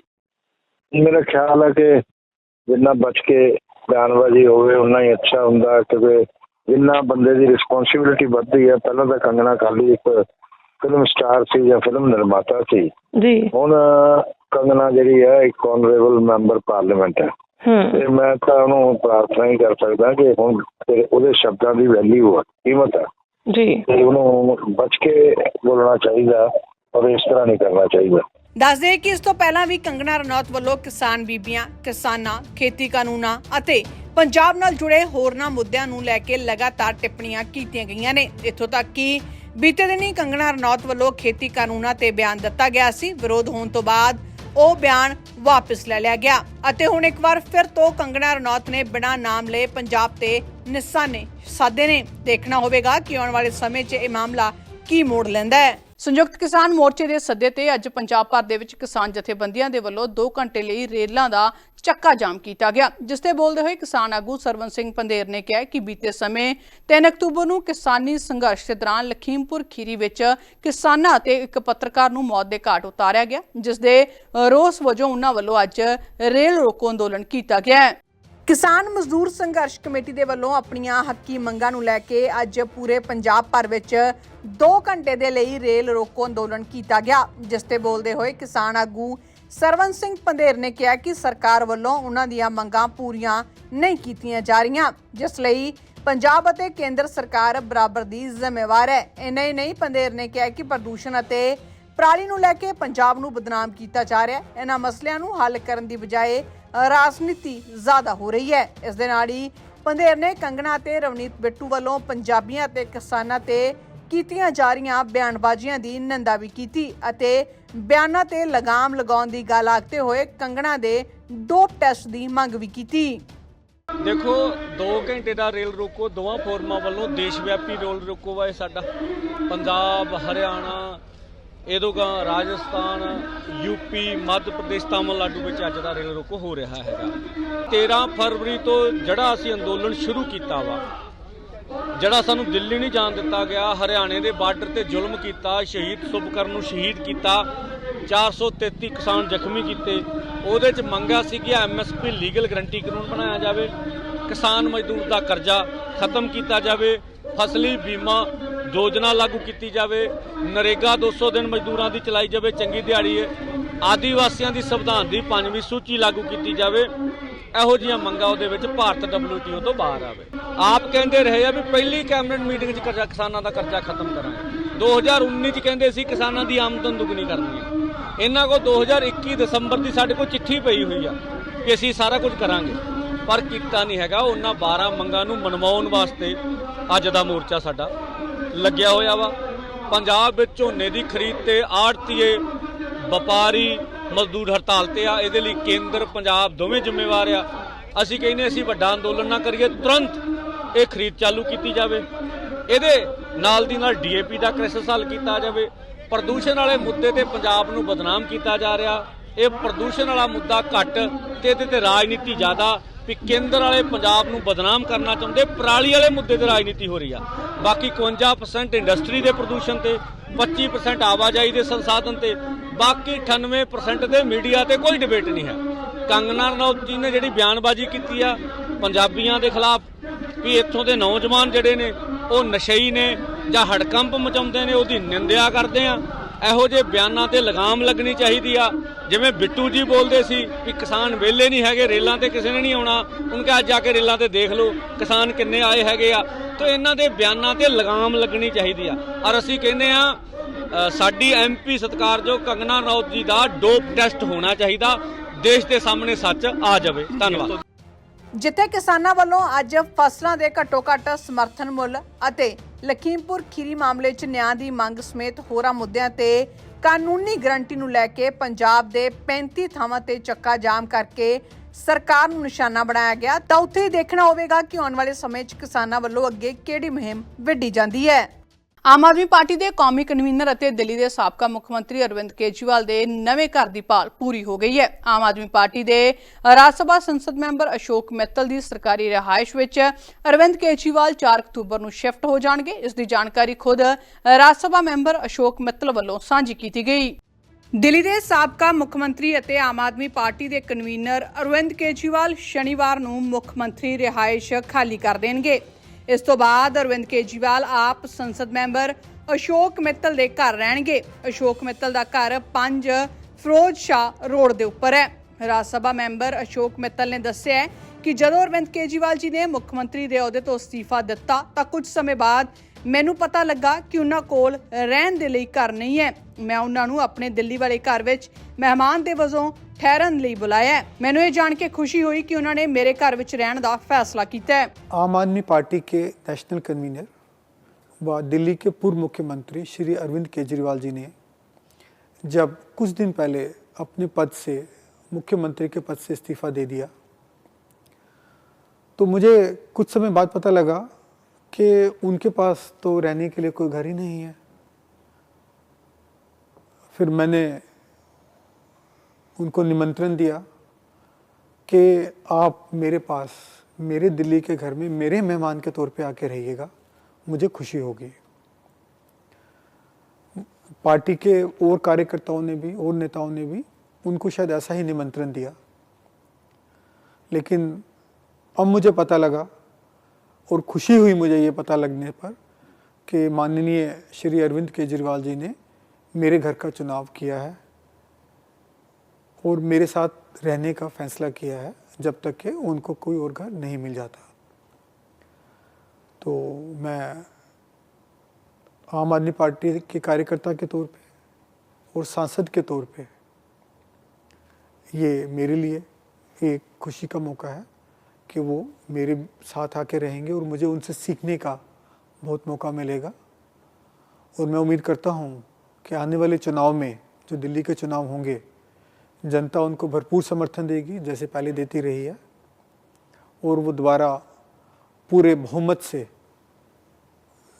ਮੇਰਾ ਖਿਆਲ ਹੈ ਕਿ ਜਿੰਨਾ ਬਚ ਕੇ ਬਿਆਨਬਾਜ਼ੀ ਹੋਵੇ ਉਨਾ ਹੀ ਅੱਛਾ ਹੁੰਦਾ ਕਿਉਂਕਿ ਜਿੰਨਾ ਬੰਦੇ ਦੀ ਰਿਸਪੌਂਸਿਬਿਲਿਟੀ ਵੱਧਦੀ ਹੈ ਪਹਿਲਾਂ ਤਾਂ ਕੰਗਣਾ ਕਾਲੀ ਇੱਕ ਫਿਲਮ ਸਟਾਰ ਸੀ ਜਾਂ ਫਿਲਮ ਨਿਰਮਾਤਾ ਸੀ। ਜੀ। ਹੁਣ ਕੰਗਣਾ ਜਿਹੜੀ ਹੈ ਇੱਕ ਆਨਰੇਬਲ ਮੈਂਬਰ ਪਾਰਲੀਮੈਂਟ ਹੈ। ਤੇ ਮੈਂ ਤਾਂ ਉਹਨੂੰ ਪ੍ਰਾਰਥਨਾ ਹੀ ਕਰ ਸਕਦਾ ਕਿ ਹੁਣ ਉਹਦੇ ਸ਼ਬਦਾਂ ਦੀ ਵੈਲਿਊ ਹੈ ਕੀਮਤ ਹੈ ਜੀ। ਉਹਨੂੰ ਬਚ ਕੇ ਬੋਲਣਾ ਚਾਹੀਦਾ ਔਰ ਇਸ ਤਰ੍ਹਾਂ ਨਹੀਂ ਕਰਨਾ ਚਾਹੀਦਾ। ਦੱਸਦੇ ਕਿ ਇਸ ਤੋਂ ਪਹਿਲਾਂ ਵੀ ਕੰਗਣਾ ਰਣੌਤ ਵੱਲੋਂ ਕਿਸਾਨ ਬੀਬੀਆਂ, ਕਿਸਾਨਾਂ, ਖੇਤੀ ਕਾਨੂੰਨਾਂ ਅਤੇ ਪੰਜਾਬ ਨਾਲ ਜੁੜੇ ਹੋਰਨਾਂ ਮੁੱਦਿਆਂ ਨੂੰ ਲੈ ਕੇ ਲਗਾਤਾਰ ਟਿੱਪਣੀਆਂ ਕੀਤੀਆਂ ਗਈਆਂ ਨੇ। ਇੱਥੋਂ ਤੱਕ ਕਿ ਬੀਤੇ ਦਿਨੀ ਕੰਗਣਾ ਰਣੌਤ ਵੱਲੋਂ ਖੇਤੀ ਕਾਨੂੰਨਾਂ ਤੇ ਬਿਆਨ ਦਿੱਤਾ ਗਿਆ ਸੀ। ਵਿਰੋਧ ਹੋਣ ਤੋਂ ਬਾਅਦ ਉਹ ਬਿਆਨ ਵਾਪਸ ਲੈ ਲਿਆ ਗਿਆ ਅਤੇ ਹੁਣ ਇੱਕ ਵਾਰ ਫਿਰ ਤੋਂ ਕੰਗਣਾ ਰਣੌਤ ਨੇ ਬਿਨਾਂ ਨਾਮ ਲਏ ਪੰਜਾਬ ਤੇ ਨਿਸ਼ਾਨੇ ਸਾਧੇ ਨੇ। ਦੇਖਣਾ ਹੋਵੇਗਾ ਕਿ ਆਉਣ ਵਾਲੇ ਸਮੇਂ 'ਚ ਇਹ ਮਾਮਲਾ ਕੀ ਮੋੜ ਲੈਂਦਾ ਹੈ। ਸੰਯੁਕਤ ਕਿਸਾਨ ਮੋਰਚੇ ਦੇ ਸੱਦੇ ਤੇ ਅੱਜ ਪੰਜਾਬ ਭਰ ਦੇ ਵਿੱਚ ਕਿਸਾਨ ਜਥੇਬੰਦੀਆਂ ਦੇ ਵੱਲੋਂ 2 ਘੰਟੇ ਲਈ ਰੇਲਾਂ ਦਾ ਚੱਕਾ ਜਾਮ ਕੀਤਾ ਗਿਆ, ਜਿਸ ਤੇ ਬੋਲਦੇ ਹੋਏ ਕਿਸਾਨ ਆਗੂ ਸਰਵਨ ਸਿੰਘ ਪੰਦੇਰ ਨੇ ਕਿਹਾ ਕਿ ਬੀਤੇ ਸਮੇਂ 3 ਅਕਤੂਬਰ ਨੂੰ ਕਿਸਾਨੀ ਸੰਘਰਸ਼ ਦੇ ਦੌਰਾਨ ਲਖੀਮਪੁਰ ਖੀਰੀ ਵਿੱਚ ਕਿਸਾਨਾਂ ਅਤੇ ਇੱਕ ਪੱਤਰਕਾਰ ਨੂੰ ਮੌਤ ਦੇ ਘਾਟ ਉਤਾਰਿਆ ਗਿਆ, ਜਿਸ ਦੇ ਰੋਸ ਵਜੋਂ ਉਹਨਾਂ ਵੱਲੋਂ ਅੱਜ ਰੇਲ ਰੋਕੋ ਅੰਦੋਲਨ ਕੀਤਾ ਗਿਆ ਹੈ। ਕਿਸਾਨ ਮਜ਼ਦੂਰ ਸੰਘਰਸ਼ ਕਮੇਟੀ ਦੇ ਵੱਲੋਂ ਆਪਣੀਆਂ ਹੱਕੀ ਮੰਗਾਂ ਨੂੰ ਲੈ ਕੇ ਅੱਜ ਪੂਰੇ ਪੰਜਾਬ ਭਰ ਵਿੱਚ 2 ਘੰਟੇ ਦੇ ਲਈ ਰੇਲ ਰੋਕੋ ਅੰਦੋਲਨ ਕੀਤਾ ਗਿਆ, ਜਿਸ ਤੇ ਬੋਲਦੇ ਹੋਏ ਕਿਸਾਨ ਆਗੂ ਸਰਵਨ ਸਿੰਘ ਪੰਧੇਰ ਨੇ ਕਿਹਾ ਕਿ ਸਰਕਾਰ ਵੱਲੋਂ ਉਹਨਾਂ ਦੀਆਂ ਮੰਗਾਂ ਪੂਰੀਆਂ ਨਹੀਂ ਕੀਤੀਆਂ ਜਾ ਰਹੀਆਂ, ਜਿਸ ਲਈ ਪੰਜਾਬ ਅਤੇ ਕੇਂਦਰ ਸਰਕਾਰ ਬਰਾਬਰ ਦੀ ਜ਼ਿੰਮੇਵਾਰ ਹੈ। ਇੰਨਾ ਹੀ ਨਹੀਂ, ਪੰਧੇਰ ਨੇ ਕਿਹਾ ਕਿ ਪ੍ਰਦੂਸ਼ਣ ਅਤੇ ਪਰਾਲੀ ਨੂੰ ਲੈ ਕੇ ਪੰਜਾਬ ਨੂੰ ਬਦਨਾਮ ਕੀਤਾ ਜਾ ਰਿਹਾ ਹੈ। ਇਹਨਾਂ ਮਸਲਿਆਂ ਨੂੰ ਹੱਲ ਕਰਨ ਦੀ ਬਜਾਏ ਰਾਜਨੀਤੀ ਜ਼ਿਆਦਾ ਹੋ ਰਹੀ ਹੈ। ਇਸ ਦੇ ਨਾਲ ਹੀ ਪੰਧੇਰ ਨੇ ਕੰਗਣਾ ਤੇ ਰਵਨੀਤ ਬਿੱਟੂ ਵੱਲੋਂ ਪੰਜਾਬੀਆਂ ਤੇ ਕਿਸਾਨਾਂ ਤੇ ਕੀਤੀਆਂ ਜਾ ਰਹੀਆਂ ਬਿਆਨਬਾਜ਼ੀਆਂ ਦੀ ਨਿੰਦਾ ਵੀ ਕੀਤੀ ਅਤੇ ਬਿਆਨਾਂ ਤੇ ਲਗਾਮ ਲਗਾਉਣ ਦੀ ਗੱਲ ਆਖਦੇ ਹੋਏ ਕੰਗਣਾ ਦੇ ਡੋਪ ਟੈਸਟ ਦੀ ਮੰਗ ਵੀ ਕੀਤੀ। ਦੇਖੋ 2 ਘੰਟੇ ਦਾ ਰੇਲ ਰੋਕੋ, ਦੋਵਾਂ ਫੋਰਮਾਂ ਵੱਲੋਂ ਦੇਸ਼ ਵਿਆਪੀ ਰੇਲ ਰੋਕੋ ਵਾ ਇਹ ਸਾਡਾ ਪੰਜਾਬ, ਹਰਿਆਣਾ ਇਹਦੋਗਾ ਰਾਜਸਥਾਨ ਯੂਪੀ ਮੱਧ ਪ੍ਰਦੇਸ਼, ਤਾਮਿਲਨਾਡੂ ਵਿੱਚ ਅੱਜ ਦਾ ਰੇਲ ਰੋਕੋ ਹੋ ਰਿਹਾ ਹੈਗਾ। 13 ਫਰਵਰੀ ਤੋਂ ਜਿਹੜਾ ਅਸੀਂ ਅੰਦੋਲਨ ਸ਼ੁਰੂ ਕੀਤਾ ਵਾ, ਜਿਹੜਾ ਸਾਨੂੰ ਦਿੱਲੀ ਨਹੀਂ ਜਾਣ ਦਿੱਤਾ ਗਿਆ, ਹਰਿਆਣੇ ਦੇ ਬਾਰਡਰ ਤੇ ਜ਼ੁਲਮ ਕੀਤਾ, ਸ਼ਹੀਦ ਸੁਭਕਰਨ ਨੂੰ ਸ਼ਹੀਦ ਕੀਤਾ 433 ਕਿਸਾਨ ਜ਼ਖਮੀ ਕੀਤੇ, ਉਹਦੇ ਚ ਮੰਗਿਆ ਸੀ ਕਿ ਐਮਐਸਪੀ ਲੀਗਲ ਗਰੰਟੀ ਕਾਨੂੰਨ ਬਣਾਇਆ ਜਾਵੇ, ਕਿਸਾਨ ਮਜ਼ਦੂਰ ਦਾ ਕਰਜ਼ਾ ਖਤਮ ਕੀਤਾ ਜਾਵੇ, ਫਸਲੀ ਬੀਮਾ ਯੋਜਨਾ ਲਾਗੂ ਕੀਤੀ ਜਾਵੇ, ਨਰੇਗਾ 200 ਦਿਨ ਮਜ਼ਦੂਰਾਂ ਦੀ ਚਲਾਈ ਜਾਵੇ, ਚੰਗੀ ਦਿਹਾੜੀ ਹੈ। ਆਦੀਵਾਸੀਆਂ ਦੀ ਸੰਵਿਧਾਨ ਦੀ ਪੰਜਵੀਂ ਸੂਚੀ ਲਾਗੂ ਕੀਤੀ ਜਾਵੇ, ਇਹੋ ਜਿਹੀਆਂ ਮੰਗਾਂ ਉਹਦੇ ਵਿੱਚ ਭਾਰਤ WTO ਤੋਂ ਬਾਹਰ ਆਵੇ। ਆਪ ਕਹਿੰਦੇ ਰਹੇ ਆ ਵੀ ਪਹਿਲੀ ਕੈਬਨਿਟ ਮੀਟਿੰਗ 'ਚ ਕਰਜ਼ਾ ਕਿਸਾਨਾਂ ਦਾ ਕਰਜ਼ਾ ਖਤਮ ਕਰਾਂਗੇ। 2019 'ਚ ਕਹਿੰਦੇ ਸੀ ਕਿਸਾਨਾਂ ਦੀ ਆਮਦਨ ਦੁੱਗਣੀ ਕਰਨੀ ਹੈ। ਇਹਨਾਂ ਕੋਲ 2021 ਦਸੰਬਰ ਦੀ ਸਾਡੇ ਕੋਲ ਚਿੱਠੀ ਪਈ ਹੋਈ ਆ ਕਿ ਅਸੀਂ ਸਾਰਾ ਕੁਝ ਕਰਾਂਗੇ। ਪਰ ਕੀਤਾ ਨਹੀਂ ਹੈਗਾ, ਉਹਨਾਂ 12 ਮੰਗਾਂ ਨੂੰ ਮਨਵਾਉਣ ਵਾਸਤੇ ਅੱਜ ਦਾ ਮੋਰਚਾ ਸਾਡਾ। ਲੱਗਿਆ ਹੋਇਆ ਵਾ। ਪੰਜਾਬ ਵਿੱਚ ਝੋਨੇ ਦੀ ਖਰੀਦ ਤੇ ਆੜਤੀਏ ਵਪਾਰੀ ਮਜ਼ਦੂਰ ਹੜਤਾਲ ਤੇ ਆ। ਇਹਦੇ ਲਈ ਕੇਂਦਰ ਪੰਜਾਬ ਦੋਵੇਂ ਜ਼ਿੰਮੇਵਾਰ ਆ। ਅਸੀਂ ਕਹਿੰਦੇ ਅਸੀਂ ਵੱਡਾ ਅੰਦੋਲਨ ਨਾ ਕਰੀਏ, ਤੁਰੰਤ ਇਹ ਖਰੀਦ ਚਾਲੂ ਕੀਤੀ ਜਾਵੇ। ਇਹਦੇ ਨਾਲ ਦੀ ਨਾਲ ਡੀਏਪੀ ਦਾ ਕ੍ਰਾਈਸਿਸ ਹੱਲ ਕੀਤਾ ਜਾਵੇ। ਪ੍ਰਦੂਸ਼ਣ ਵਾਲੇ ਮੁੱਦੇ ਤੇ ਪੰਜਾਬ ਨੂੰ ਬਦਨਾਮ ਕੀਤਾ ਜਾ ਰਿਹਾ। ਇਹ ਪ੍ਰਦੂਸ਼ਣ ਵਾਲਾ ਮੁੱਦਾ ਘੱਟ ਤੇ ਇਹਦੇ ਤੇ ਰਾਜਨੀਤੀ ਜ਼ਿਆਦਾ ਵੀ ਕੇਂਦਰ ਵਾਲੇ ਪੰਜਾਬ ਨੂੰ ਬਦਨਾਮ ਕਰਨਾ ਚਾਹੁੰਦੇ, ਪਰਾਲੀ ਵਾਲੇ ਮੁੱਦੇ ਤੇ ਰਾਜਨੀਤੀ ਹੋ ਰਹੀ ਆ। ਬਾਕੀ 51% ਇੰਡਸਟਰੀ ਦੇ ਪ੍ਰਦੂਸ਼ਣ ਤੇ 25% ਆਵਾਜਾਈ ਦੇ ਸੰਸਾਧਨ ਤੇ, ਬਾਕੀ 98% ਦੇ ਮੀਡੀਆ ਤੇ ਕੋਈ ਡਿਬੇਟ ਨਹੀਂ ਹੈ। ਕੰਗਨਾ ਰਣੌਤ ਜੀ ਨੇ ਜਿਹੜੀ ਬਿਆਨਬਾਜ਼ੀ ਕੀਤੀ ਆ, ਪੰਜਾਬੀਆਂ ਦੇ ਖਿਲਾਫ, ਵੀ ਇੱਥੋਂ ਦੇ ਨੌਜਵਾਨ ਜਿਹੜੇ ਨੇ, ਉਹ ਨਸ਼ਈ ਨੇ ਜਾਂ ਹੜਕੰਪ ਮਚਾਉਂਦੇ ਨੇ, ਉਹਦੀ ਨਿੰਦਿਆ ਕਰਦੇ ਆ। ਇਹੋ ਜਿਹੇ ਬਿਆਨਾਂ ਤੇ ਲਗਾਮ ਲੱਗਣੀ ਚਾਹੀਦੀ ਆ। ਜਿਵੇਂ ਬਿੱਟੂ ਜੀ ਬੋਲਦੇ ਸੀ ਕਿ ਕਿਸਾਨ ਵਿਹਲੇ ਨਹੀਂ ਹੈਗੇ ਰੇਲਾਂ ਤੇ ਕਿਸੇ ਨੇ ਨਹੀਂ ਆਉਣਾ। ਉਹਨਾਂ ਅੱਜ ਜਾ ਕੇ ਰੇਲਾਂ ਤੇ ਦੇਖ ਲਓ ਕਿਸਾਨ ਕਿੰਨੇ ਆਏ ਹੈਗੇ ਆ। ਤਾਂ ਇਹਨਾਂ ਦੇ ਬਿਆਨਾਂ ਤੇ ਲਗਾਮ ਲੱਗਣੀ ਚਾਹੀਦੀ ਆ। ਔਰ ਅਸੀਂ ਕਹਿੰਦੇ ਆ ਅ, ਸਾਡੀ ਐਮਪੀ ਸਤਿਕਾਰਯੋਗ ਕੰਗਨਾ ਰਣੌਤ ਜੀ ਦਾ ਡੋਪ ਟੈਸਟ ਹੋਣਾ ਚਾਹੀਦਾ। ਦੇਸ਼ ਦੇ ਸਾਹਮਣੇ ਸੱਚ ਆ ਜਾਵੇ। ਧੰਨਵਾਦ। ਜਿੱਥੇ ਕਿਸਾਨਾਂ ਵੱਲੋਂ ਅੱਜ ਫਸਲਾਂ ਦੇ ਘੱਟੋ ਘੱਟ ਸਮਰਥਨ ਮੁੱਲ ਅਤੇ ਲਖੀਮਪੁਰ ਖੀਰੀ ਮਾਮਲੇ 'ਚ ਨਿਆਂ ਦੀ ਮੰਗ ਸਮੇਤ ਹੋਰਾਂ ਮੁੱਦਿਆਂ ਤੇ ਕਾਨੂੰਨੀ ਗਰੰਟੀ ਨੂੰ ਲੈ ਕੇ ਪੰਜਾਬ ਦੇ 35 ਥਾਵਾਂ ਤੇ ਚੱਕਾ ਜਾਮ ਕਰਕੇ ਸਰਕਾਰ ਨੂੰ ਨਿਸ਼ਾਨਾ ਬਣਾਇਆ ਗਿਆ। ਤਾਂ ਉੱਥੇ ਹੀ ਦੇਖਣਾ ਹੋਵੇਗਾ ਕਿ ਆਉਣ ਵਾਲੇ ਸਮੇਂ 'ਚ ਕਿਸਾਨਾਂ ਵੱਲੋਂ ਅੱਗੇ ਕਿਹੜੀ ਮੁਹਿੰਮ ਵਿੱਢੀ ਜਾਂਦੀ ਹੈ। ਆਮ ਆਦਮੀ ਪਾਰਟੀ ਦੇ ਕੌਮੀ ਕਨਵੀਨਰ ਅਤੇ ਦਿੱਲੀ ਦੇ ਸਾਬਕਾ ਮੁੱਖ ਮੰਤਰੀ ਅਰਵਿੰਦ ਕੇਜਰੀਵਾਲ ਦੇ ਨਵੇਂ ਘਰ ਦੀ ਭਾਲ ਪੂਰੀ ਹੋ ਗਈ ਹੈ। ਆਮ ਆਦਮੀ ਪਾਰਟੀ ਦੇ ਰਾਜ ਸਭਾ ਸੰਸਦ ਮੈਂਬਰ ਅਸ਼ੋਕ ਮਿੱਤਲ ਦੀ ਸਰਕਾਰੀ ਰਿਹਾਇਸ਼ ਵਿੱਚ ਅਰਵਿੰਦ ਕੇਜਰੀਵਾਲ 4 ਅਕਤੂਬਰ ਨੂੰ ਸ਼ਿਫਟ ਹੋ ਜਾਣਗੇ। ਇਸ ਦੀ ਜਾਣਕਾਰੀ ਖੁਦ ਰਾਜ ਸਭਾ ਮੈਂਬਰ ਅਸ਼ੋਕ ਮਿੱਤਲ ਵੱਲੋਂ ਸਾਂਝੀ ਕੀਤੀ ਗਈ। ਦਿੱਲੀ ਦੇ ਸਾਬਕਾ ਮੁੱਖ ਮੰਤਰੀ ਅਤੇ ਆਮ ਆਦਮੀ ਪਾਰਟੀ ਦੇ ਕਨਵੀਨਰ ਅਰਵਿੰਦ ਕੇਜਰੀਵਾਲ ਸ਼ਨੀਵਾਰ ਨੂੰ ਮੁੱਖ ਮੰਤਰੀ ਰਿਹਾਇਸ਼ ਖਾਲੀ ਕਰ ਦੇਣਗੇ। ਇਸ ਤੋਂ ਬਾਅਦ ਅਰਵਿੰਦ ਕੇਜਰੀਵਾਲ ਆਪ ਸੰਸਦ ਮੈਂਬਰ, ਅਸ਼ੋਕ ਮਿੱਤਲ ਦੇ ਘਰ ਰਹਿਣਗੇ। ਅਸ਼ੋਕ ਮਿੱਤਲ ਦਾ ਘਰ 5 ਫਿਰੋਜ਼ ਸ਼ਾਹ ਰੋਡ ਦੇ ਉੱਪਰ ਹੈ। ਰਾਜ ਸਭਾ ਮੈਂਬਰ ਅਸ਼ੋਕ ਮਿੱਤਲ ਨੇ ਦੱਸਿਆ ਕਿ ਜਦੋਂ ਅਰਵਿੰਦ ਕੇਜਰੀਵਾਲ ਜੀ ਨੇ ਮੁੱਖ ਮੰਤਰੀ ਦੇ ਅਹੁਦੇ ਤੋਂ ਅਸਤੀਫਾ ਦਿੱਤਾ, ਤਾਂ ਕੁਝ ਸਮੇਂ ਬਾਅਦ ਮੈਨੂੰ ਪਤਾ ਲੱਗਾ ਕਿ ਉਹਨਾਂ ਕੋਲ ਰਹਿਣ ਦੇ ਲਈ ਘਰ ਨਹੀਂ ਹੈ। ਮੈਂ ਉਹਨਾਂ ਨੂੰ ਆਪਣੇ ਦਿੱਲੀ ਵਾਲੇ ਘਰ ਵਿੱਚ ਮਹਿਮਾਨ ਦੇ ਵਜੋਂ ਠਹਿਰਨ ਲਈ ਬੁਲਾਇਆ ਹੈ। ਮੈਨੂੰ ਇਹ ਜਾਣ ਕੇ ਖੁਸ਼ੀ ਹੋਈ ਕਿ ਉਹਨਾਂ ਨੇ ਮੇਰੇ ਘਰ ਵਿੱਚ ਰਹਿਣ ਦਾ ਫੈਸਲਾ ਕੀਤਾ ਹੈ आम आदमी पार्टी के नेशनल कन्वीनर व दिल्ली के पूर्व मुख्यमंत्री श्री अरविंद केजरीवाल जी ने जब कुछ दिन पहले अपने पद से मुख्यमंत्री के पद से इस्तीफा दे दिया तो मुझे कुछ समय बाद पता लगा कि उनके पास तो रहने के लिए कोई घर ही नहीं है फिर मैंने उनको निमंत्रण दिया कि आप मेरे पास, मेरे दिल्ली के घर में, मेरे मेहमान के तौर पे आके रहिएगा, मुझे खुशी होगी। पार्टी के और कार्यकर्ताओं ने भी, और नेताओं ने भी उनको शायद ऐसा ही निमंत्रण दिया। लेकिन अब मुझे पता लगा, और खुशी हुई मुझे ये पता लगने पर, कि माननीय श्री अरविंद केजरीवाल जी ने मेरे घर का चुनाव किया है। और मेरे साथ रहने का फैसला किया है, जब तक कि उनको कोई और घर नहीं मिल जाता। तो मैं आम आदमी पार्टी के कार्यकर्ता के तौर पे और सांसद के तौर पे ये मेरे लिए एक खुशी का मौका है कि वो मेरे साथ आके रहेंगे और मुझे उनसे सीखने का बहुत मौका मिलेगा। और मैं उम्मीद करता हूँ कि आने वाले चुनाव में, जो दिल्ली के चुनाव होंगे जनता उनको भरपूर समर्थन देगी, जैसे पहले देती रही है। और वो दोबारा पूरे बहुमत से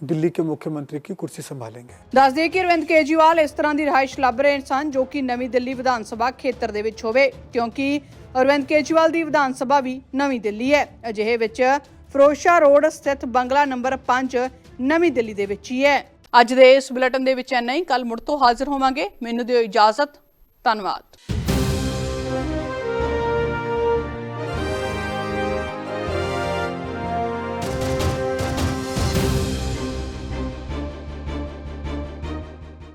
ਦਿੱਲੀ ਕੇ ਮੁੱਖ ਮੰਤਰੀ ਕੀ ਕੁਰਸੀ ਸੰਭਾਲेंगे ਦੱਸ ਦਈਏ ਕਿ ਅਰਵਿੰਦ ਕੇਜੀਵਾਲ ਇਸ ਤਰ੍ਹਾਂ ਦੀ ਰਹਾਇਸ਼ ਲੱਭ ਰਹੇ ਸਨ ਜੋ ਕਿ ਨਵੀਂ ਦਿੱਲੀ ਵਿਧਾਨ ਸਭਾ ਖੇਤਰ ਦੇ ਵਿੱਚ ਹੋਵੇ ਕਿਉਂਕਿ ਅਰਵਿੰਦ ਕੇਜੀਵਾਲ ਦੀ ਵਿਧਾਨ ਸਭਾ ਵੀ ਨਵੀਂ ਦਿੱਲੀ ਹੈ ਅਜਿਹੇ ਵਿੱਚ ਫਰੋਸ਼ਾ ਰੋਡ ਸਥਿਤ ਬੰਗਲਾ ਨੰਬਰ 5 ਨਵੀਂ ਦਿੱਲੀ ਦੇ ਵਿੱਚ ਹੀ ਹੈ ਅੱਜ ਦੇ ਇਸ ਬੁਲੇਟਿਨ ਦੇ ਵਿੱਚ ਐਨਾ ਹੀ ਕੱਲ ਮੁੜ ਤੋਂ ਹਾਜ਼ਰ ਹੋਵਾਂਗੇ ਮੈਨੂੰ ਦਿਓ ਇਜਾਜ਼ਤ ਧੰਨਵਾਦ